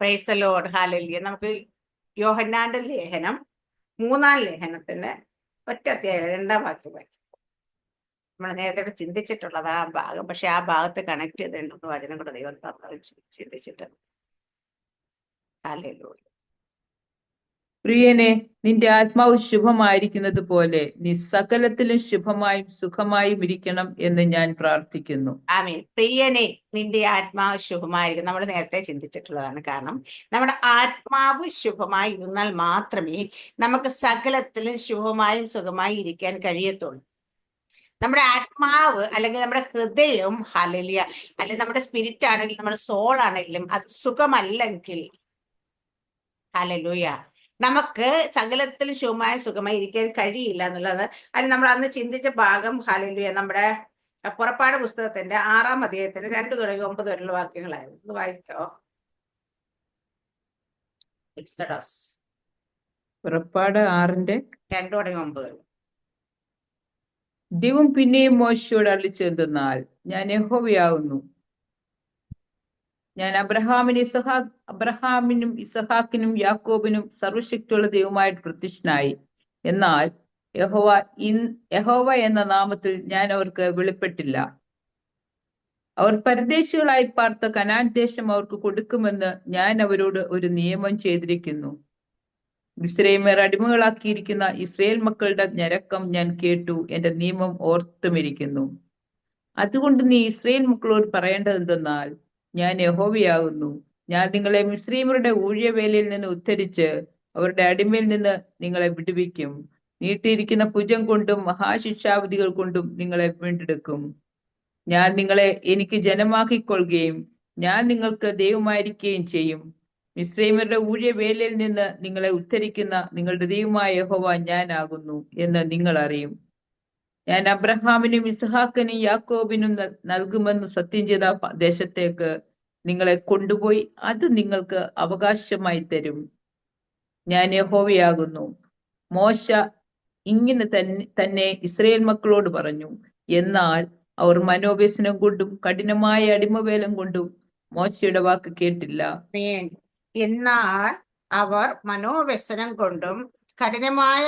Price load ഹാലല്യ നമുക്ക് യോഹന്നാന്റെ ലേഖനം മൂന്നാം ലേഖനത്തിന്റെ ഒറ്റ അധ്യായം രണ്ടാം വാക്യം വായിച്ചു നമ്മൾ നേരത്തെ ചിന്തിച്ചിട്ടുള്ളതാണ് ആ ഭാഗം. പക്ഷെ ആ ഭാഗത്ത് കണക്ട് ചെയ്തിട്ടുണ്ടെന്ന് വചനം കൂടെ ദൈവം തന്നു ചിന്തിച്ചിട്ടുണ്ട്. ഹാലൂയ പ്രിയനെ നിന്റെ ആത്മാവ് ശുഭമായിരിക്കുന്നത് പോലെ നീ സകലത്തിലും ശുഭമായും സുഖമായും ഇരിക്കണം എന്ന് ഞാൻ പ്രാർത്ഥിക്കുന്നു. ആമീൻ. പ്രിയനെ നിന്റെ ആത്മാവ് ശുഭമായിരിക്കും നമ്മൾ നേരത്തെ ചിന്തിച്ചിട്ടുള്ളതാണ് കാരണം നമ്മുടെ ആത്മാവ് ശുഭമായി ഇരുന്നാൽ മാത്രമേ നമുക്ക് സകലത്തിലും ശുഭമായും സുഖമായി ഇരിക്കാൻ കഴിയത്തുള്ളൂ. നമ്മുടെ ആത്മാവ് അല്ലെങ്കിൽ നമ്മുടെ ഹൃദയം ഹലലിയ അല്ലെങ്കിൽ നമ്മുടെ സ്പിരിറ്റ് ആണെങ്കിലും നമ്മുടെ സോൾ ആണെങ്കിലും അത് സുഖമല്ലെങ്കിൽ ഹലലൂയ നമുക്ക് സകലത്തിലും ശുഭമായ സുഖമായി ഇരിക്കാൻ കഴിയില്ല എന്നുള്ളത്. അത് നമ്മൾ അന്ന് ചിന്തിച്ച ഭാഗം ഹലലുയ നമ്മുടെ പുറപ്പാട് പുസ്തകത്തിന്റെ ആറാം അധ്യായത്തിന്റെ രണ്ട് തുടങ്ങി ഒമ്പത് വരെയുള്ള വാക്യങ്ങളായിരുന്നു. ഇത് വായിച്ചോ? എക്സഡസ് പുറപ്പാട് ആറിന്റെ രണ്ടു തുടങ്ങി ഒമ്പത് വരെ. ദൈവം പിന്നെയും മോശയോട് അള്ളിച്ചെന്തെന്നാൽ ഞാൻ യഹോവയാകുന്നു. ഞാൻ അബ്രഹാമിന് ഇസഹാ അബ്രഹാമിനും ഇസഹാക്കിനും യാക്കോബിനും സർവശക്തിയുള്ള ദൈവമായിട്ട് പ്രത്യക്ഷനായി. എന്നാൽ യഹോവ ഇൻ യഹോവ എന്ന നാമത്തിൽ ഞാൻ അവർക്ക് വെളിപ്പെട്ടില്ല. അവർ പരദേശികളായി പാർത്ത കനാൻ ദേശം അവർക്ക് കൊടുക്കുമെന്ന് ഞാൻ അവരോട് ഒരു നിയമം ചെയ്തിരിക്കുന്നു. ഇസ്രയേമർ അടിമകളാക്കിയിരിക്കുന്ന ഇസ്രയേൽ മക്കളുടെ ഞരക്കം ഞാൻ കേട്ടു എന്റെ നിയമം ഓർത്തുമിരിക്കുന്നു. അതുകൊണ്ട് നീ ഇസ്രയേൽ മക്കളോട് പറയേണ്ടത് എന്തെന്നാൽ ഞാൻ യഹോവയാകുന്നു. ഞാൻ നിങ്ങളെ മിശ്രീമരുടെ ഊഴിയവേലയിൽ നിന്ന് ഉദ്ധരിച്ച് അവരുടെ അടിമയിൽ നിന്ന് നിങ്ങളെ വിടുവിക്കും. നീട്ടിയിരിക്കുന്ന ഭുജം കൊണ്ടും മഹാശിക്ഷാവിധികൾ കൊണ്ടും നിങ്ങളെ വീണ്ടെടുക്കും. ഞാൻ നിങ്ങളെ എനിക്ക് ജനമാക്കിക്കൊള്ളുകയും ഞാൻ നിങ്ങൾക്ക് ദൈവമായിരിക്കുകയും ചെയ്യും. മിശ്രൈമരുടെ ഊഴിയവേലയിൽ നിന്ന് നിങ്ങളെ ഉദ്ധരിക്കുന്ന നിങ്ങളുടെ ദൈവമായ യഹോവ ഞാനാകുന്നു എന്ന് നിങ്ങൾ അറിയും. ഞാൻ അബ്രഹാമിനും ഇസ്ഹാക്കിനും യാക്കോബിനും നൽകുമെന്ന് സത്യം ചെയ്ത ദേശത്തേക്ക് നിങ്ങളെ കൊണ്ടുപോയി അത് നിങ്ങൾക്ക് അവകാശമായി തരും. ഞാൻ യഹോവയാകുന്നു. മോശ ഇങ്ങനെ തന്നെ ഇസ്രയേൽ മക്കളോട് പറഞ്ഞു എന്നാൽ അവർ മനോവ്യസനം കൊണ്ടും കഠിനമായ അടിമവേലം കൊണ്ടും മോശയുടെ വാക്ക് കേട്ടില്ല. എന്നാൽ അവർ മനോവ്യസനം കൊണ്ടും കഠിനമായ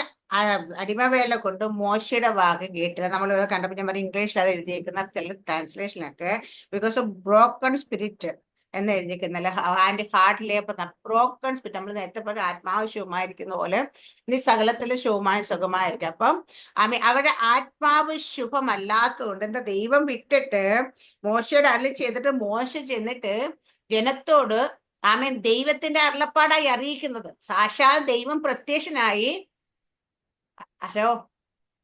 അടിമവേല കൊണ്ട് മോശയുടെ വാക്ക് കേട്ടില്ല നമ്മൾ കണ്ടപ്പോൾ ഞാൻ പറഞ്ഞു ഇംഗ്ലീഷിൽ അത് എഴുതിയേക്കുന്ന ട്രാൻസ്ലേഷനൊക്കെ ബിക്കോസ് ഓഫ് ബ്രോക്കൺ സ്പിരിറ്റ് എന്ന് എഴുതിയിരിക്കുന്നല്ല and hard labour broken spirit നമ്മൾ നേരത്തെ പറഞ്ഞ ആത്മാവ് ശുഭമായിരിക്കുന്ന പോലെ നീ സകലത്തിൽ ശുഭമായ സുഖമായിരിക്കും. അപ്പം ആമി അവരുടെ ആത്മാവ് ശുഭമല്ലാത്തതുകൊണ്ട് എന്താ ദൈവം വിട്ടിട്ട് മോശയുടെ അരളി ചെയ്തിട്ട് മോശ ചെന്നിട്ട് ജനത്തോട് ആമീൻ ദൈവത്തിന്റെ അരുളപ്പാടായി അറിയിക്കുന്നത്. സാക്ഷാൽ ദൈവം പ്രത്യക്ഷനായി ഹലോ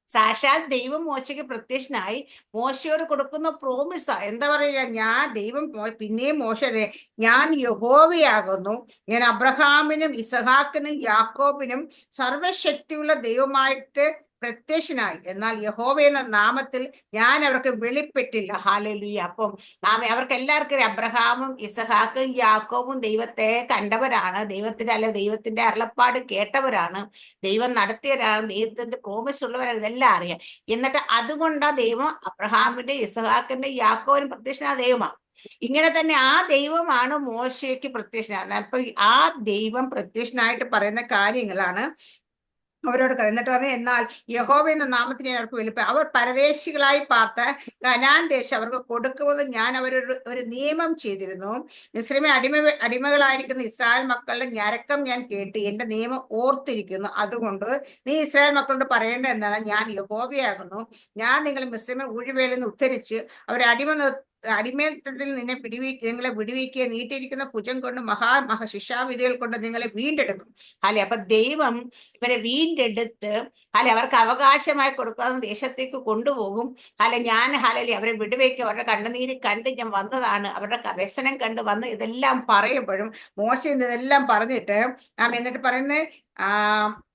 സാക്ഷാൽ ദൈവം മോശയ്ക്ക് പ്രത്യക്ഷനായി മോശയോട് കൊടുക്കുന്ന പ്രോമിസ എന്താ പറയുക? ഞാൻ ദൈവം പിന്നെയും മോശരെ ഞാൻ യഹോവയാകുന്നു. ഞാൻ അബ്രഹാമിനും ഇസഹാക്കിനും യാക്കോബിനും സർവശക്തിയുള്ള ദൈവമായിട്ട് പ്രത്യക്ഷനായി. എന്നാൽ യഹോവ എന്ന നാമത്തിൽ ഞാൻ അവർക്ക് വെളിപ്പെട്ടില്ല. ഹാലലുയ അപ്പം നാമ അവർക്ക് എല്ലാവർക്കും അബ്രഹാമും ഇസഹാക്കും യാക്കോബും ദൈവത്തെ കണ്ടവരാണ്. ദൈവത്തിന്റെ അല്ല ദൈവത്തിന്റെ അരുളപ്പാട് കേട്ടവരാണ്. ദൈവം നടത്തിയവരാണ്. ദൈവത്തിന്റെ പ്രോമിസ് ഉള്ളവരാണ്. ഇതെല്ലാം അറിയാം. എന്നിട്ട് അതുകൊണ്ടാ ദൈവം അബ്രഹാമിന്റെ ഇസഹാക്കിന്റെ യാക്കോവിനും പ്രത്യക്ഷനാ ദൈവമാണ്. ഇങ്ങനെ തന്നെ ആ ദൈവമാണ് മോശയ്ക്ക് പ്രത്യക്ഷനാകുന്നത്. അപ്പൊ ആ ദൈവം പ്രത്യക്ഷനായിട്ട് പറയുന്ന കാര്യങ്ങളാണ് അവരോട് എന്നിട്ട് പറഞ്ഞു എന്നാൽ യഹോവ എന്ന നാമത്തിന് അവർക്ക് വെളിപ്പ അവർ പരദേശികളായി പാർത്ത കനാൻ ദേശം അവർക്ക് കൊടുക്കുമെന്ന് ഞാൻ അവരൊരു ഒരു നിയമം ചെയ്തിരുന്നു. മിശ്രമെ അടിമ അടിമകളായിരിക്കുന്ന ഇസ്രായേൽ മക്കളുടെ ഞരക്കം ഞാൻ കേട്ട് എന്റെ നിയമം ഓർത്തിരിക്കുന്നു. അതുകൊണ്ട് നീ ഇസ്രായേൽ മക്കളോട് പറയേണ്ട എന്താണ്? ഞാൻ യഹോവയാകുന്നു. ഞാൻ നിങ്ങൾ മിശ്രമ ഊഴിവേലിൽ നിന്ന് ഉദ്ധരിച്ച് അവരെ അടിമ അടിമേൽത്തത്തിൽ നിന്നെ പിടിവി നിങ്ങളെ വിടുവിക്കുക നീട്ടിയിരിക്കുന്ന ഭുജം കൊണ്ട് മഹാ മഹ ശിക്ഷാവിധികൾ കൊണ്ട് നിങ്ങളെ വീണ്ടെടുക്കും. അല്ലെ? അപ്പൊ ദൈവം ഇവരെ വീണ്ടെടുത്ത് അല്ലെ? അവർക്ക് അവകാശമായി കൊടുക്കാവുന്ന ദേശത്തേക്ക് കൊണ്ടുപോകും. അല്ലെ? ഞാൻ ഹലലി അവരെ വിടുവയ്ക്കും അവരുടെ കണ്ണുനീര് കണ്ട് ഞാൻ വന്നതാണ്. അവരുടെ വ്യസനം കണ്ട് വന്ന് ഇതെല്ലാം പറയുമ്പോഴും മോശം ഇതെല്ലാം പറഞ്ഞിട്ട് ആ എന്നിട്ട് പറയുന്നത് ആ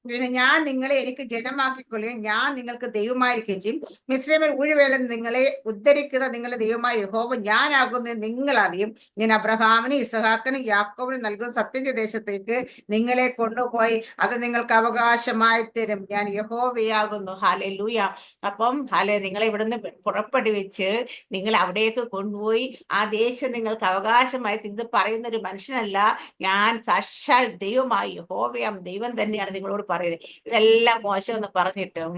പിന്നെ ഞാൻ നിങ്ങളെ എനിക്ക് ജനമാക്കിക്കൊള്ളുകയും ഞാൻ നിങ്ങൾക്ക് ദൈവമായിരിക്കുകയും ചെയ്യും. മിശ്രമ ഊഴിവേല നിങ്ങളെ ഉദ്ധരിക്കുന്ന നിങ്ങളുടെ ദൈവമായ യഹോവ ഞാനാകുന്ന നിങ്ങൾ അറിയും ഞാൻ അബ്രഹാമിനും ഇസഹാക്കിനും യാക്കോവിനും നൽകുന്ന സത്യജദേശത്തേക്ക് നിങ്ങളെ കൊണ്ടുപോയി. അത് നിങ്ങൾക്ക് അവകാശമായി തരും. ഞാൻ യഹോവയാകുന്നു. ഹാലെ ലൂയ അപ്പം ഹാലെ നിങ്ങളെ ഇവിടുന്ന് പുറപ്പെടുവിച്ച് നിങ്ങൾ അവിടേക്ക് കൊണ്ടുപോയി. ആ ദേശം നിങ്ങൾക്ക് അവകാശമായി. ഇത് പറയുന്ന ഒരു മനുഷ്യനല്ല. ഞാൻ സാക്ഷാൽ ദൈവമായി യഹോവയാം. ദൈവം തന്നെയാണ് നിങ്ങളോട് പറയുന്നത് ഇതെല്ലാം മോശം എന്ന് പറഞ്ഞിട്ടും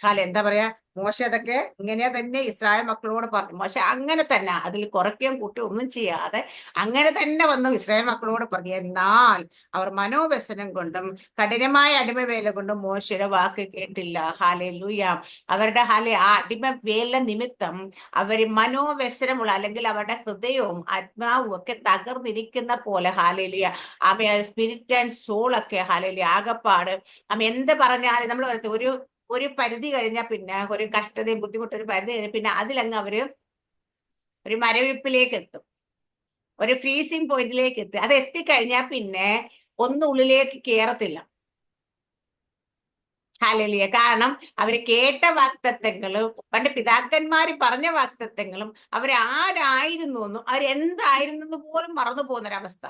ഹാല എന്താ പറയാ? മോശ അതൊക്കെ ഇങ്ങനെ തന്നെ ഇസ്രായേൽ മക്കളോട് പറഞ്ഞു. മോശ അങ്ങനെ തന്നെ അതിൽ കുറയ്ക്കുകയും കൂട്ടി ഒന്നും ചെയ്യാതെ അങ്ങനെ തന്നെ വന്നു ഇസ്രായേൽ മക്കളോട് പറഞ്ഞു. എന്നാൽ അവർ മനോവ്യസനം കൊണ്ടും കഠിനമായ അടിമവേല കൊണ്ടും മോശയുടെ വാക്ക് കേട്ടില്ല. ഹാലെ ലൂയാം അവരുടെ ഹാലെ ആ അടിമവേല നിമിത്തം അവർ മനോവ്യസനമുള്ള അല്ലെങ്കിൽ അവരുടെ ഹൃദയവും ആത്മാവും ഒക്കെ തകർന്നിരിക്കുന്ന പോലെ ഹാലേലിയ ആമ സ്പിരിറ്റ് ആൻഡ് സോൾ ഒക്കെ ഹാലേലിയ ആകപ്പാട്. ആമ എന്ത് പറഞ്ഞാലും നമ്മൾ ഒരു ഒരു പരിധി കഴിഞ്ഞാൽ പിന്നെ ഒരു കഷ്ടതയും ബുദ്ധിമുട്ടും ഒരു പരിധി കഴിഞ്ഞാൽ പിന്നെ അതിലങ്ങ് അവർ ഒരു മരവിപ്പിലേക്ക് എത്തും. ഒരു ഫ്രീസിങ് പോയിന്റിലേക്ക് എത്തും. അത് എത്തിക്കഴിഞ്ഞാൽ പിന്നെ ഒന്നും ഉള്ളിലേക്ക് കയറത്തില്ല ഹാലലിയ കാരണം അവർ കേട്ട വാക്തത്വങ്ങളും പണ്ട് പിതാക്കന്മാർ പറഞ്ഞ വാക്തത്വങ്ങളും അവരാരായിരുന്നു എന്നും അവരെന്തായിരുന്നു എന്ന് പോലും മറന്നു പോകുന്നൊരവസ്ഥ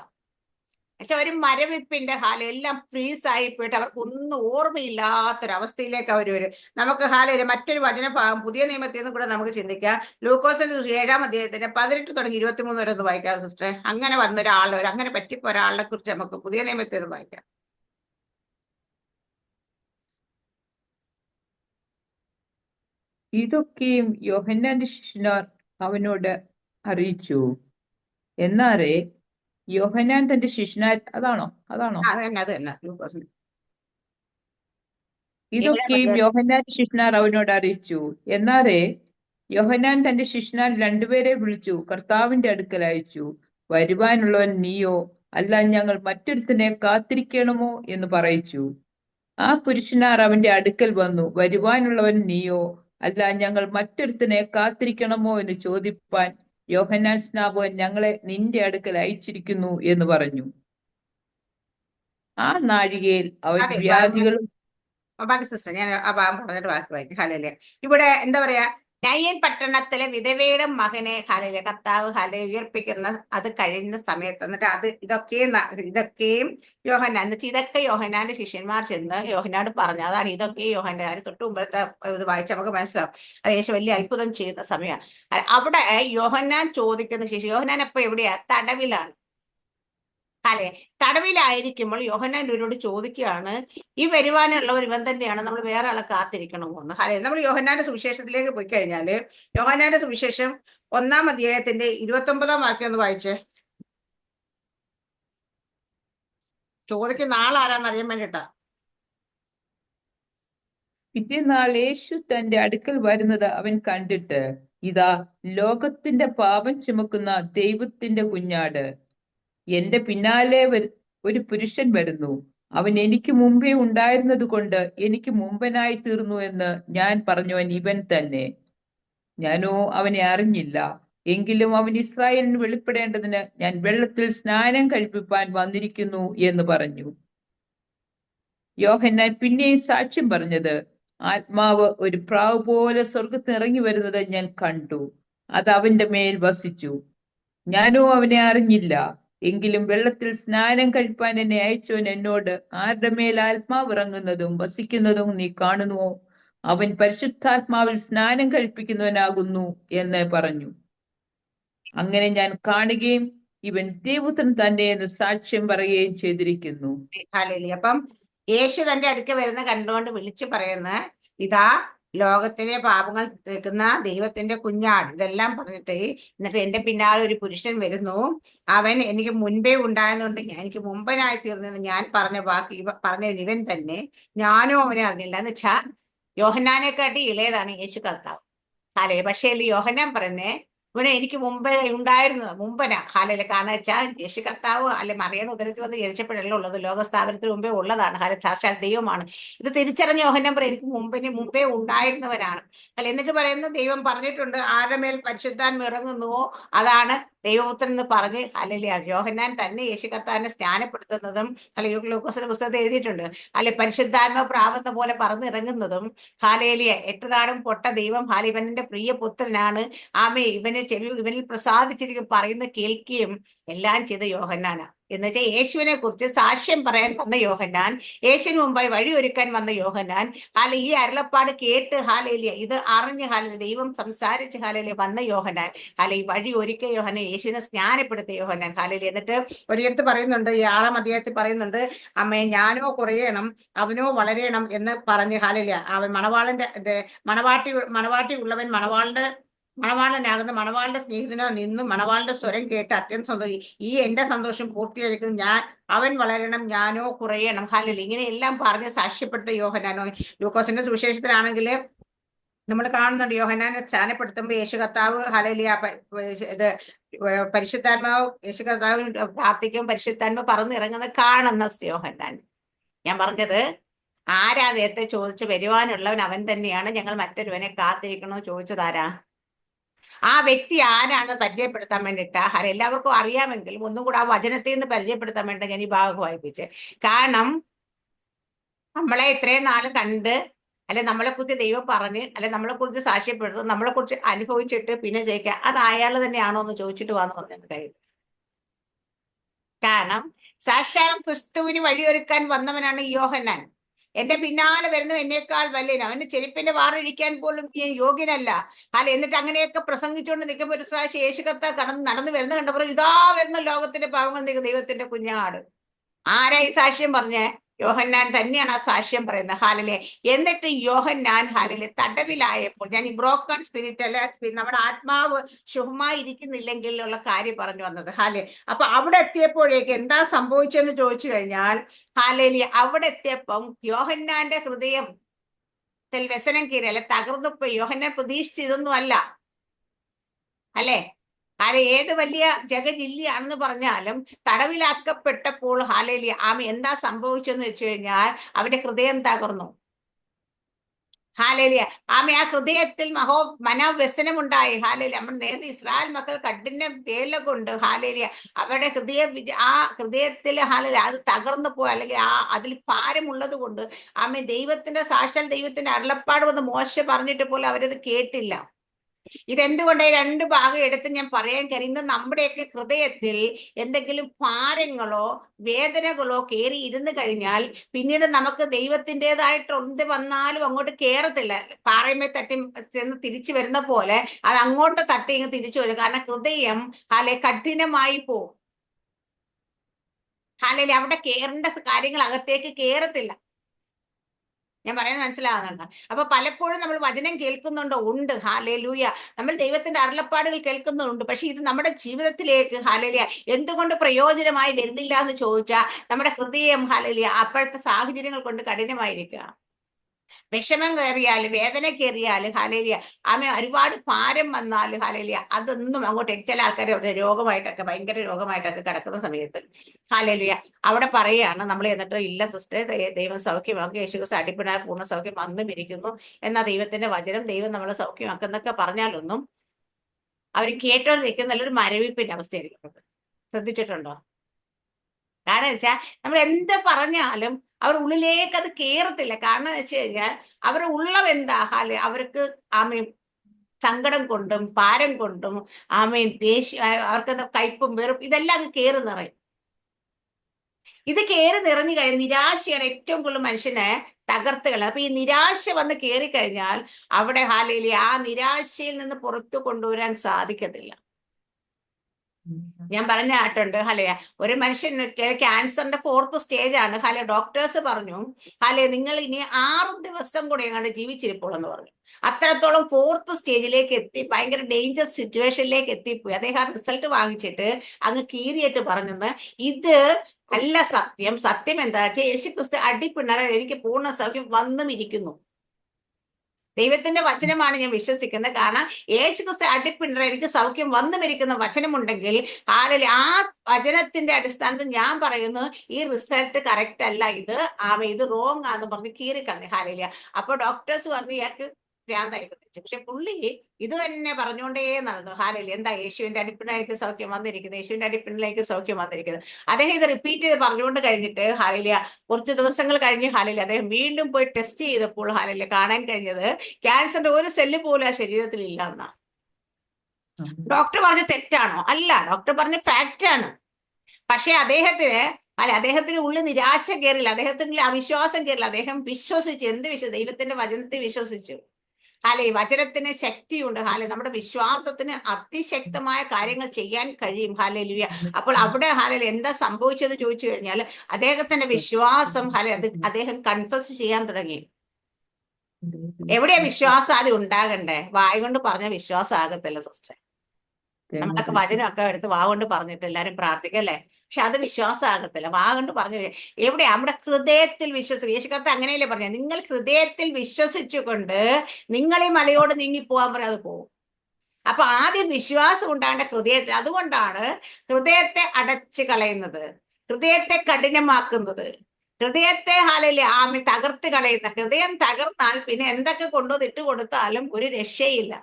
പക്ഷെ ഒരു മരവിപ്പിന്റെ ഹാല എല്ലാം ഫ്രീസ് ആയി പോയിട്ട് അവർക്ക് ഒന്നും ഓർമ്മയില്ലാത്തൊരവസ്ഥയിലേക്ക് അവർ വരും. നമുക്ക് ഹാലയിലെ മറ്റൊരു വചനഭാഗം പുതിയ നിയമത്തിൽ നിന്നും കൂടെ നമുക്ക് ചിന്തിക്കാം. ലൂക്കോസിന്റെ ഏഴാം അധ്യായത്തിന്റെ പതിനെട്ട് തുടങ്ങി ഇരുപത്തിമൂന്ന് വരെ ഒന്ന് വായിക്കാം സിസ്റ്റർ അങ്ങനെ വന്ന ഒരാളെ ഒരു അങ്ങനെ പറ്റിപ്പോ ഒരാളെ കുറിച്ച് നമുക്ക് പുതിയ നിയമത്തിൽ നിന്ന് വായിക്കാം. ഇതൊക്കെയും യോഹന്നാന്റെ ശിഷ്യന്മാർ അവനോട് അറിയിച്ചു. എന്നാറേ യോഹന്നാൻ തന്റെ ശിഷ്യനാ അതാണോ? അതാണോ? അത് തന്നെ അത് തന്നെ ലൂക്കോസിന്റെ ഇതൊക്കെയും യോഹനാൻ ശിഷ്യനാർ അവനോട് അറിയിച്ചു. എന്നാറേ യോഹന്നാൻ തന്റെ ശിഷ്യനാർ രണ്ടുപേരെ വിളിച്ചു കർത്താവിന്റെ അടുക്കൽ അയച്ചു. വരുവാനുള്ളവൻ നീയോ? അല്ല ഞങ്ങൾ മറ്റൊരുത്തനെ കാത്തിരിക്കണമോ? എന്ന് പറയിച്ചു. ആ പുരുഷനാർ അവന്റെ അടുക്കൽ വന്നു. വരുവാനുള്ളവൻ നീയോ? അല്ല ഞങ്ങൾ മറ്റൊരുത്തനെ കാത്തിരിക്കണമോ? എന്ന് ചോദിപ്പാൻ യോഹന്നാൻ സ്നാപകൻ ഞങ്ങളെ നിന്റെ അടുക്കൽ അയച്ചിരിക്കുന്നു എന്ന് പറഞ്ഞു. ആ നാഴികയിൽ അവർ വ്യാധികളും സിസ്റ്റർ ഞാൻ പറഞ്ഞിട്ട് വാക്ക് വായിക്കും. ഹാലയിലെ ഇവിടെ എന്താ പറയാ നയൻ പട്ടണത്തിലെ വിധവയുടെ മകനെ ഹലയ കർത്താവ് ഹല ഉയർപ്പിക്കുന്ന അത് കഴിഞ്ഞ സമയത്ത് എന്നിട്ട് അത് ഇതൊക്കെ ഇതൊക്കെയും യോഹനാൻ എന്ന് വെച്ചാൽ ഇതൊക്കെ യോഹനാന്റെ ശിഷ്യന്മാർ ചെന്ന് യോഹനാട് പറഞ്ഞു. അതാണ് ഇതൊക്കെ യോഹനാൻ തൊട്ട് മുമ്പത്തെ ഇത് വായിച്ച നമുക്ക് മനസ്സിലാവും. അത് യേശു വലിയ അത്ഭുതം ചെയ്യുന്ന സമയമാണ്. അവിടെ യോഹന്നാൻ ചോദിക്കുന്ന ശിഷ്യൻ യോഹനാൻ അപ്പൊ എവിടെയാ? തടവിലാണ്. അല്ലെ? തടവിലായിരിക്കുമ്പോൾ യോഹന്നാൻ ഇവരോട് ചോദിക്കുകയാണ് ഈ വരുവാനുള്ളവർ ഇവൻ തന്നെയാണ് നമ്മൾ വേറെ ആളെ കാത്തിരിക്കണമോ എന്ന് അല്ലെ? നമ്മൾ യോഹന്നാന്റെ സുവിശേഷത്തിലേക്ക് പോയി കഴിഞ്ഞാൽ യോഹന്നാന്റെ സുവിശേഷം ഒന്നാം അധ്യായത്തിന്റെ ഇരുപത്തി ഒമ്പതാം വാക്യം ഒന്ന് വായിച്ചേ. ചോദിക്കുന്ന ആളാരാന്ന് അറിയാൻ വേണ്ടിട്ടാ. പിറ്റേന്നാൾ യേശു തന്റെ അടുക്കൽ വരുന്നത് അവൻ കണ്ടിട്ട് ഇതാ ലോകത്തിന്റെ പാപം ചുമക്കുന്ന ദൈവത്തിന്റെ കുഞ്ഞാട്. എന്റെ പിന്നാലെ ഒരു പുരുഷൻ വരുന്നു. അവൻ എനിക്ക് മുമ്പേ ഉണ്ടായിരുന്നത് കൊണ്ട് എനിക്ക് മുമ്പനായി തീർന്നു എന്ന് ഞാൻ പറഞ്ഞവൻ ഇവൻ തന്നെ. ഞാനോ അവനെ അറിഞ്ഞില്ല. എങ്കിലും അവൻ ഇസ്രായേലിന് വെളിപ്പെടേണ്ടതിന് ഞാൻ വെള്ളത്തിൽ സ്നാനം കഴിപ്പിപ്പാൻ വന്നിരിക്കുന്നു എന്ന് പറഞ്ഞു. യോഹന്നാൻ പിന്നെയും സാക്ഷ്യം പറഞ്ഞത് ആത്മാവ് ഒരു പ്രാവ് പോലെ സ്വർഗത്തിന് ഇറങ്ങി വരുന്നത് ഞാൻ കണ്ടു. അത് അവന്റെ മേൽ വസിച്ചു. ഞാനോ അവനെ അറിഞ്ഞില്ല. എങ്കിലും വെള്ളത്തിൽ സ്നാനം കഴിപ്പാൻ എന്നെ അയച്ചവൻ എന്നോട് ആരുടെ മേൽ ആത്മാവ് ഇറങ്ങുന്നതും വസിക്കുന്നതും നീ കാണുന്നുവോ? അവൻ പരിശുദ്ധാത്മാവിൽ സ്നാനം കഴിപ്പിക്കുന്നവനാകുന്നു എന്ന് പറഞ്ഞു. അങ്ങനെ ഞാൻ കാണുകയും ഇവൻ ദേവപുത്രൻ തന്നെ എന്ന് സാക്ഷ്യം പറയുകയും ചെയ്തിരിക്കുന്നു. അപ്പം യേശു തന്റെ അടുക്ക വരുന്ന കണ്ടുകൊണ്ട് വിളിച്ചു പറയുന്ന ഇതാ ലോകത്തിലെ പാപങ്ങൾ തീർക്കുന്ന ദൈവത്തിന്റെ കുഞ്ഞാട്. ഇതെല്ലാം പറഞ്ഞിട്ട് എന്നിട്ട് എന്റെ പിന്നാലെ ഒരു പുരുഷൻ വരുന്നു. അവൻ എനിക്ക് മുൻപേ ഉണ്ടായതുകൊണ്ട് ഞാൻ എനിക്ക് മുമ്പനായി തീർന്നെന്ന് ഞാൻ പറഞ്ഞ വാക്ക് ഇവ പറഞ്ഞ ഇവൻ തന്നെ. ഞാനും അവനെ അറിഞ്ഞില്ല. എന്ന് വെച്ചാ യോഹനാനെക്കാട്ടി ഇളയതാണ് യേശു കർത്താവ്. അല്ലേ? പക്ഷേ യോഹനാൻ പറയുന്നേ ഇവനെ എനിക്ക് മുമ്പേ ഉണ്ടായിരുന്നത് മുമ്പനാ. ഹാലയിലെ കാരണം വെച്ചാൽ യേശു കർത്താവ് അല്ലെ മറിയൻ ഉദരത്തിൽ വന്ന് ജനിച്ചപ്പോഴല്ല ഉള്ളത്. ലോകസ്ഥാപനത്തിന് മുമ്പേ ഉള്ളതാണ്. ഹാല സാക്ഷാൽ ദൈവമാണ്. ഇത് തിരിച്ചറിഞ്ഞ നമ്പർ എനിക്ക് മുമ്പിന് മുമ്പേ ഉണ്ടായിരുന്നവരാണ് അല്ല എന്നിട്ട് പറയുന്ന ദൈവം പറഞ്ഞിട്ടുണ്ട് ആരുടെ മേൽ പരിശുദ്ധാൻ ഇറങ്ങുന്നുവോ? അതാണ് ദൈവപുത്രൻ എന്ന് പറഞ്ഞ് അല്ലെങ്കിൽ യോഹന്നാൻ തന്നെ യേശു കർത്താവിനെ സ്നാനപ്പെടുത്തുന്നതും അല്ലെങ്കിൽ ലൂക്കോസിന്റെ പുസ്തകത്തിൽ എഴുതിയിട്ടുണ്ട്. അല്ലെ പരിശുദ്ധാത്മ പ്രാവുന്ന പോലെ പറന്നിറങ്ങുന്നതും ഹാലേലിയ എട്ടുനാടും പൊട്ട ദൈവം ഹാലിവന്റെ പ്രിയ പുത്രനാണ് ആമേ ഇവനെ ചെവി ഇവനിൽ പ്രസാദിച്ചിരിക്കും പറയുന്ന കേൾക്കുകയും എല്ലാം ചെയ്ത യോഹന്നാനാണ് എന്ന് വെച്ചാൽ യേശുവിനെ കുറിച്ച് സാക്ഷ്യം പറയാൻ വന്ന യോഹന്നാൻ യേശുവിന് മുമ്പായി വഴിയൊരുക്കാൻ വന്ന യോഹന്നാൻ ഹാല ഈ അരുളപ്പാട് കേട്ട് ഹാലേലിയ ഇത് അറിഞ്ഞ് ഹാല ദൈവം സംസാരിച്ച് ഹാലേലിയ വന്ന യോഹന്നാൻ ഹാല ഈ വഴി ഒരുക്കിയ യോഹന്നാൻ യേശുവിനെ സ്നാനപ്പെടുത്തിയ യോഹന്നാൻ ഹാലേലിയ. എന്നിട്ട് ഒരിടത്ത് പറയുന്നുണ്ട് ഈ ആറാം അധ്യായത്തിൽ പറയുന്നുണ്ട് അമ്മേ ഞാനോ കുറയണം അവനോ വളരെയണം എന്ന് പറഞ്ഞ് ഹാലേലിയ അവൻ മണവാളന്റെ മണവാട്ടി മണവാട്ടി ഉള്ളവൻ മണവാളുടെ മണവാളനാകുന്ന. മണവാളിന്റെ സ്നേഹിതനോ നിന്ന് മണവാളിന്റെ സ്വരം കേട്ട് അത്യന്തം സന്തോഷി. ഈ എന്റെ സന്തോഷം പൂർത്തീകരിക്കും ഞാൻ അവൻ വളരണം ഞാനോ കുറയണം. ഹാലിൽ ഇങ്ങനെ എല്ലാം പറഞ്ഞ് സാക്ഷ്യപ്പെടുത്ത യോഹനാനോ ലൂക്കോസിന്റെ സുവിശേഷത്തിലാണെങ്കിൽ നമ്മൾ കാണുന്നുണ്ട് യോഹനാനെ സ്ഥാനപ്പെടുത്തുമ്പോൾ യേശു കർത്താവ് ഹലലിയ ഇത് പരിശുദ്ധാത്മാവ് യേശു കർത്താവ് പ്രാർത്ഥിക്കും. പരിശുദ്ധാത്മ പറന്നിറങ്ങുന്നത് കാണുന്ന യോഹന്നാൻ. ഞാൻ പറഞ്ഞത് ആരാ നേരത്തെ ചോദിച്ചു വരുവാനുള്ളവൻ അവൻ തന്നെയാണ്. ഞങ്ങൾ മറ്റൊരുവനെ കാത്തിരിക്കണോ? ചോദിച്ചതാരാ? ആ വ്യക്തി ആരാണ് പരിചയപ്പെടുത്താൻ വേണ്ടിയിട്ട് ഹര എല്ലാവർക്കും അറിയാമെങ്കിലും ഒന്നും കൂടെ ആ വചനത്തിൽ നിന്ന് പരിചയപ്പെടുത്താൻ വേണ്ടി ഞാൻ ഈ ഭാഗം വായിപ്പിച്ച്. കാരണം നമ്മളെ ഇത്രയും നാൾ കണ്ട് അല്ലെ നമ്മളെ കുറിച്ച് ദൈവം പറഞ്ഞ് അല്ലെ നമ്മളെ കുറിച്ച് സാക്ഷ്യപ്പെടുത്തും നമ്മളെ കുറിച്ച് അനുഭവിച്ചിട്ട് പിന്നെ ചോദിക്കുക അത് അയാൾ തന്നെയാണോ എന്ന് ചോദിച്ചിട്ട് വാന്ന് പറഞ്ഞത് കാര്യം. കാരണം സാക്ഷാൽ ക്രിസ്തുവിന് വഴിയൊരുക്കാൻ വന്നവനാണ് യോഹന്നാൻ. എന്റെ പിന്നാലെ വരുന്ന എന്നേക്കാൾ വല്ലേൻ അവന്റെ ചെരുപ്പിന്റെ വാറിഴിക്കാൻ പോലും ഞാൻ യോഗ്യനല്ല. അല്ല എന്നിട്ട് അങ്ങനെയൊക്കെ പ്രസംഗിച്ചുകൊണ്ട് നിൽക്കുമ്പോൾ ഒരു പ്രാവശ്യം യേശു കത്ത കടന്ന് നടന്നു വരുന്ന കണ്ടപ്പോൾ ഇതാ വരുന്ന ലോകത്തിന്റെ പാവങ്ങൾ ദൈവത്തിന്റെ കുഞ്ഞാട്. ആരാ ഈ സാക്ഷ്യം പറഞ്ഞേ? യോഹന്നാൻ തന്നെയാണ് ആ സാക്ഷ്യം പറയുന്നത്. ഹാലിലെ. എന്നിട്ട് യോഹന്നാൻ ഹാലിലെ തടവിലായപ്പോൾ ഞാൻ ഈ ബ്രോക്കൺ സ്പിരിറ്റ് അല്ലെ നമ്മുടെ ആത്മാവ് ശുഭമായിരിക്കുന്നില്ലെങ്കിൽ ഉള്ള കാര്യം പറഞ്ഞു വന്നത്. ഹാലെ അപ്പൊ അവിടെ എത്തിയപ്പോഴേക്ക് എന്താ സംഭവിച്ചെന്ന് ചോദിച്ചു കഴിഞ്ഞാൽ ഹാലേലി അവിടെ എത്തിയപ്പം യോഹന്നാന്റെ ഹൃദയം വ്യസനം കീറി അല്ലെ തകർന്നുപോയി യോഹന്നാൻ പ്രതീക്ഷിച്ചതൊന്നും അല്ല. അല്ല? അല്ലെ ഏത് വലിയ ജഗജില്ലിയാണെന്ന് പറഞ്ഞാലും തടവിലാക്കപ്പെട്ടപ്പോൾ ഹാലേലി ആമ എന്താ സംഭവിച്ചെന്ന് വെച്ച് കഴിഞ്ഞാൽ അവന്റെ ഹൃദയം തകർന്നു. ഹാലേലിയ. ആമ ആ ഹൃദയത്തിൽ മഹോ മനോവ്യസനമുണ്ടായി. ഹാലേലി നമ്മൾ നേരത്തെ ഇസ്രായേൽ മക്കൾ കഠിന വേല കൊണ്ട് ഹാലേലിയ അവരുടെ ഹൃദയ ആ ഹൃദയത്തിൽ ഹാലേലി അത് തകർന്നു പോയി. അല്ലെങ്കിൽ ആ അതിൽ ഭാരമുള്ളത് കൊണ്ട് ആമ ദൈവത്തിന്റെ സാക്ഷാൽ ദൈവത്തിന്റെ അരുളപ്പാട് വന്ന് മോശം പറഞ്ഞിട്ട് പോലും അവരത് കേട്ടില്ല. ഇതെന്തുകൊണ്ട് രണ്ട് ഭാഗം എടുത്ത് ഞാൻ പറയാൻ കാര്യം നമ്മുടെയൊക്കെ ഹൃദയത്തിൽ എന്തെങ്കിലും ഭാരങ്ങളോ വേദനകളോ കയറി ഇരുന്ന് കഴിഞ്ഞാൽ പിന്നീട് നമുക്ക് ദൈവത്തിന്റെതായിട്ട് എന്ത് വന്നാലും അങ്ങോട്ട് കയറത്തില്ല പാറയമേ തട്ടി ചെന്ന് തിരിച്ചു വരുന്ന പോലെ അത് അങ്ങോട്ട് തട്ടി ഇങ്ങ് തിരിച്ചു വരും. കാരണം ഹൃദയം അല്ലെ കഠിനമായി പോകും. അല്ലെങ്കിൽ അവിടെ കയറേണ്ട കാര്യങ്ങൾ അകത്തേക്ക് കേറത്തില്ല. ഞാൻ പറയുന്നത് മനസ്സിലാകുന്നുണ്ട് അപ്പൊ പലപ്പോഴും നമ്മൾ വചനം കേൾക്കുന്നുണ്ടോ ഉണ്ട്. ഹാലേലൂയ. നമ്മൾ ദൈവത്തിന്റെ അരുളപ്പാടുകൾ കേൾക്കുന്നുണ്ട്. പക്ഷെ ഇത് നമ്മുടെ ജീവിതത്തിലേക്ക് ഹാലലിയ എന്തുകൊണ്ട് പ്രയോജനമായി വരുന്നില്ല എന്ന് ചോദിച്ചാൽ നമ്മുടെ ഹൃദയം ഹാലലിയ അപ്പോഴത്തെ സാഹചര്യങ്ങൾ കൊണ്ട് കഠിനമായിരിക്കുക വിഷമം കയറിയാൽ വേദന കയറിയാൽ ഹാലേലിയ. ആമ ഒരുപാട് ഭാരം വന്നാൽ ഹാലേലിയ. അതൊന്നും അങ്ങോട്ട് ചില ആൾക്കാർ രോഗമായിട്ടൊക്കെ ഭയങ്കര രോഗമായിട്ടൊക്കെ കിടക്കുന്ന സമയത്ത് ഹാലേലിയ. അവിടെ പറയുകയാണ് നമ്മൾ എന്നിട്ട് ഇല്ല സിസ്റ്റർ ദൈവം സൗഖ്യമാക്കി യേശുക്രിസ്തു അടിപ്പിണാർ പൂർണ സൗഖ്യം വന്നും ഇരിക്കുന്നു എന്നാ ദൈവത്തിന്റെ വചനം ദൈവം നമ്മളെ സൗഖ്യമാക്കുന്നൊക്കെ പറഞ്ഞാലൊന്നും അവർ കേട്ടോണ്ടിരിക്കുന്ന നല്ലൊരു മരവിപ്പിന്റെ അവസ്ഥയായിരിക്കും. ശ്രദ്ധിച്ചിട്ടുണ്ടോ? കാരണം വെച്ചാൽ നമ്മൾ എന്ത് പറഞ്ഞാലും അവർ ഉള്ളിലേക്ക് അത് കയറത്തില്ല കാരണം എന്ന് വെച്ച് കഴിഞ്ഞാൽ അവരുടെ ഉള്ളം അവർക്ക് ആമയും സങ്കടം കൊണ്ടും പാരം കൊണ്ടും ആമയും ദേഷ്യ അവർക്ക് കയ്പും വെറും ഇതെല്ലാം അത് കയറി നിറയും. ഇത് കയറി നിറഞ്ഞു കഴിഞ്ഞാൽ നിരാശയാണ് ഏറ്റവും കൂടുതൽ മനുഷ്യനെ തകർത്തുകൾ അപ്പൊ ഈ നിരാശ വന്ന് കയറി കഴിഞ്ഞാൽ അവിടെ ഹാലയിൽ ആ നിരാശയിൽ നിന്ന് പുറത്തു കൊണ്ടുവരാൻ സാധിക്കത്തില്ല. ഞാൻ പറഞ്ഞ ആട്ടുണ്ട് ഹലയ ഒരു മനുഷ്യൻ ക്യാൻസറിന്റെ ഫോർത്ത് സ്റ്റേജ് ആണ്. ഹല ഡോക്ടേഴ്സ് പറഞ്ഞു ഹലെ നിങ്ങൾ ഇനി ആറ് ദിവസം കൂടെ എങ്ങാണ്ട് ജീവിച്ചിരിപ്പോൾ എന്ന് പറഞ്ഞു. അത്രത്തോളം ഫോർത്ത് സ്റ്റേജിലേക്ക് എത്തി ഭയങ്കര ഡേഞ്ചർ സിറ്റുവേഷനിലേക്ക് എത്തിപ്പോയി. അദ്ദേഹം റിസൾട്ട് വാങ്ങിച്ചിട്ട് അങ്ങ് കീറിയിട്ട് പറഞ്ഞെന്ന്. ഇത് അല്ല സത്യം. സത്യം എന്താ വെച്ചാൽ യേശു ക്രിസ്തു അടിപ്പിണർ എനിക്ക് പൂർണ സൗഖ്യം വന്നും ഇരിക്കുന്നു. ദൈവത്തിന്റെ വചനമാണ് ഞാൻ വിശ്വസിക്കുന്നത്. കാരണം യേശു ക്രിസ്തു അടിപ്പിണ്ടർ എനിക്ക് സൗഖ്യം വന്നു മരിക്കുന്ന വചനമുണ്ടെങ്കിൽ ഹാലലി ആ വചനത്തിന്റെ അടിസ്ഥാനത്തിൽ ഞാൻ പറയുന്നു ഈ റിസൾട്ട് കറക്റ്റ് അല്ല. ഇത് ആമ ഇത് റോങ് ആന്ന് പറഞ്ഞ് കീറിക്കളഞ്ഞു. ഹാലില്ല അപ്പൊ ഡോക്ടേഴ്സ് പറഞ്ഞു ഇയാൾക്ക് ഭ്രാന്തായി പ്രത്യേകിച്ച് പക്ഷെ പുള്ളി ഇത് തന്നെ പറഞ്ഞുകൊണ്ടേ നടന്നു. ഹാലിൽ എന്താ യേശുവിന്റെ അടിപ്പിണിലേക്ക് സൗഖ്യം വന്നിരിക്കുന്നത്? യേശുവിന്റെ അടിപ്പിണിലേക്ക് സൗഖ്യം വന്നിരിക്കുന്നത്. അദ്ദേഹം ഇത് റിപ്പീറ്റ് ചെയ്ത് പറഞ്ഞുകൊണ്ട് കഴിഞ്ഞിട്ട് ഹാലലിയ കുറച്ച് ദിവസങ്ങൾ കഴിഞ്ഞ് ഹാലിൽ അദ്ദേഹം വീണ്ടും പോയി ടെസ്റ്റ് ചെയ്തപ്പോൾ ഹാലലിയ കാണാൻ കഴിഞ്ഞത് ക്യാൻസറിന്റെ ഒരു സെല്ല് പോലും ആ ശരീരത്തിൽ ഇല്ല എന്നാ. ഡോക്ടർ പറഞ്ഞ തെറ്റാണോ? അല്ല ഡോക്ടർ പറഞ്ഞ ഫാക്റ്റ് ആണ്. പക്ഷെ അദ്ദേഹത്തിന് അല്ല അദ്ദേഹത്തിന് ഉള്ളിൽ നിരാശ കയറില്ല. അദ്ദേഹത്തിന് അവിശ്വാസം കയറില്ല. അദ്ദേഹം വിശ്വസിച്ചു. എന്ത് വിശ്വസിച്ചു ദൈവത്തിന്റെ വചനത്തെ വിശ്വസിച്ചു. ഹാലെ വചനത്തിന് ശക്തിയുണ്ട്. ഹാലെ നമ്മുടെ വിശ്വാസത്തിന് അതിശക്തമായ കാര്യങ്ങൾ ചെയ്യാൻ കഴിയും. ഹാലെ ലുയ അപ്പോൾ അവിടെ ഹാലെ എന്താ സംഭവിച്ചത് ചോദിച്ചു കഴിഞ്ഞാൽ അദ്ദേഹത്തിന്റെ വിശ്വാസം ഹാലെ അത് അദ്ദേഹം കൺഫസ് ചെയ്യാൻ തുടങ്ങി. എവിടെയാ വിശ്വാസം ആദ്യം ഉണ്ടാകണ്ടേ? വായ കൊണ്ട് പറഞ്ഞ വിശ്വാസം ആകത്തില്ല സിസ്റ്റർ നമ്മളൊക്കെ വചനമൊക്കെ എടുത്ത് വാ കൊണ്ട് പറഞ്ഞിട്ട് എല്ലാരും പ്രാർത്ഥിക്കല്ലേ? പക്ഷെ അത് വിശ്വാസമാകത്തില്ല. വാഗണ്ട് പറഞ്ഞു എവിടെ നമ്മുടെ ഹൃദയത്തിൽ വിശ്വസിക്കും യേശുക്കത്ത് അങ്ങനെയല്ലേ പറഞ്ഞു നിങ്ങൾ ഹൃദയത്തിൽ വിശ്വസിച്ചുകൊണ്ട് നിങ്ങൾ ഈ മലയോട് നീങ്ങിപ്പോവാൻ പോകാൻ അത് പോകും. അപ്പൊ ആദ്യം വിശ്വാസം ഉണ്ടാകേണ്ട ഹൃദയത്തിൽ അതുകൊണ്ടാണ് ഹൃദയത്തെ അടച്ചു കളയുന്നത് ഹൃദയത്തെ കഠിനമാക്കുന്നത് ഹൃദയത്തെ ഹാലല്ലേ ആമി തകർത്ത് കളയുന്ന ഹൃദയം തകർന്നാൽ പിന്നെ എന്തൊക്കെ കൊണ്ടുവന്നിട്ട് കൊടുത്താലും ഒരു രക്ഷയില്ല.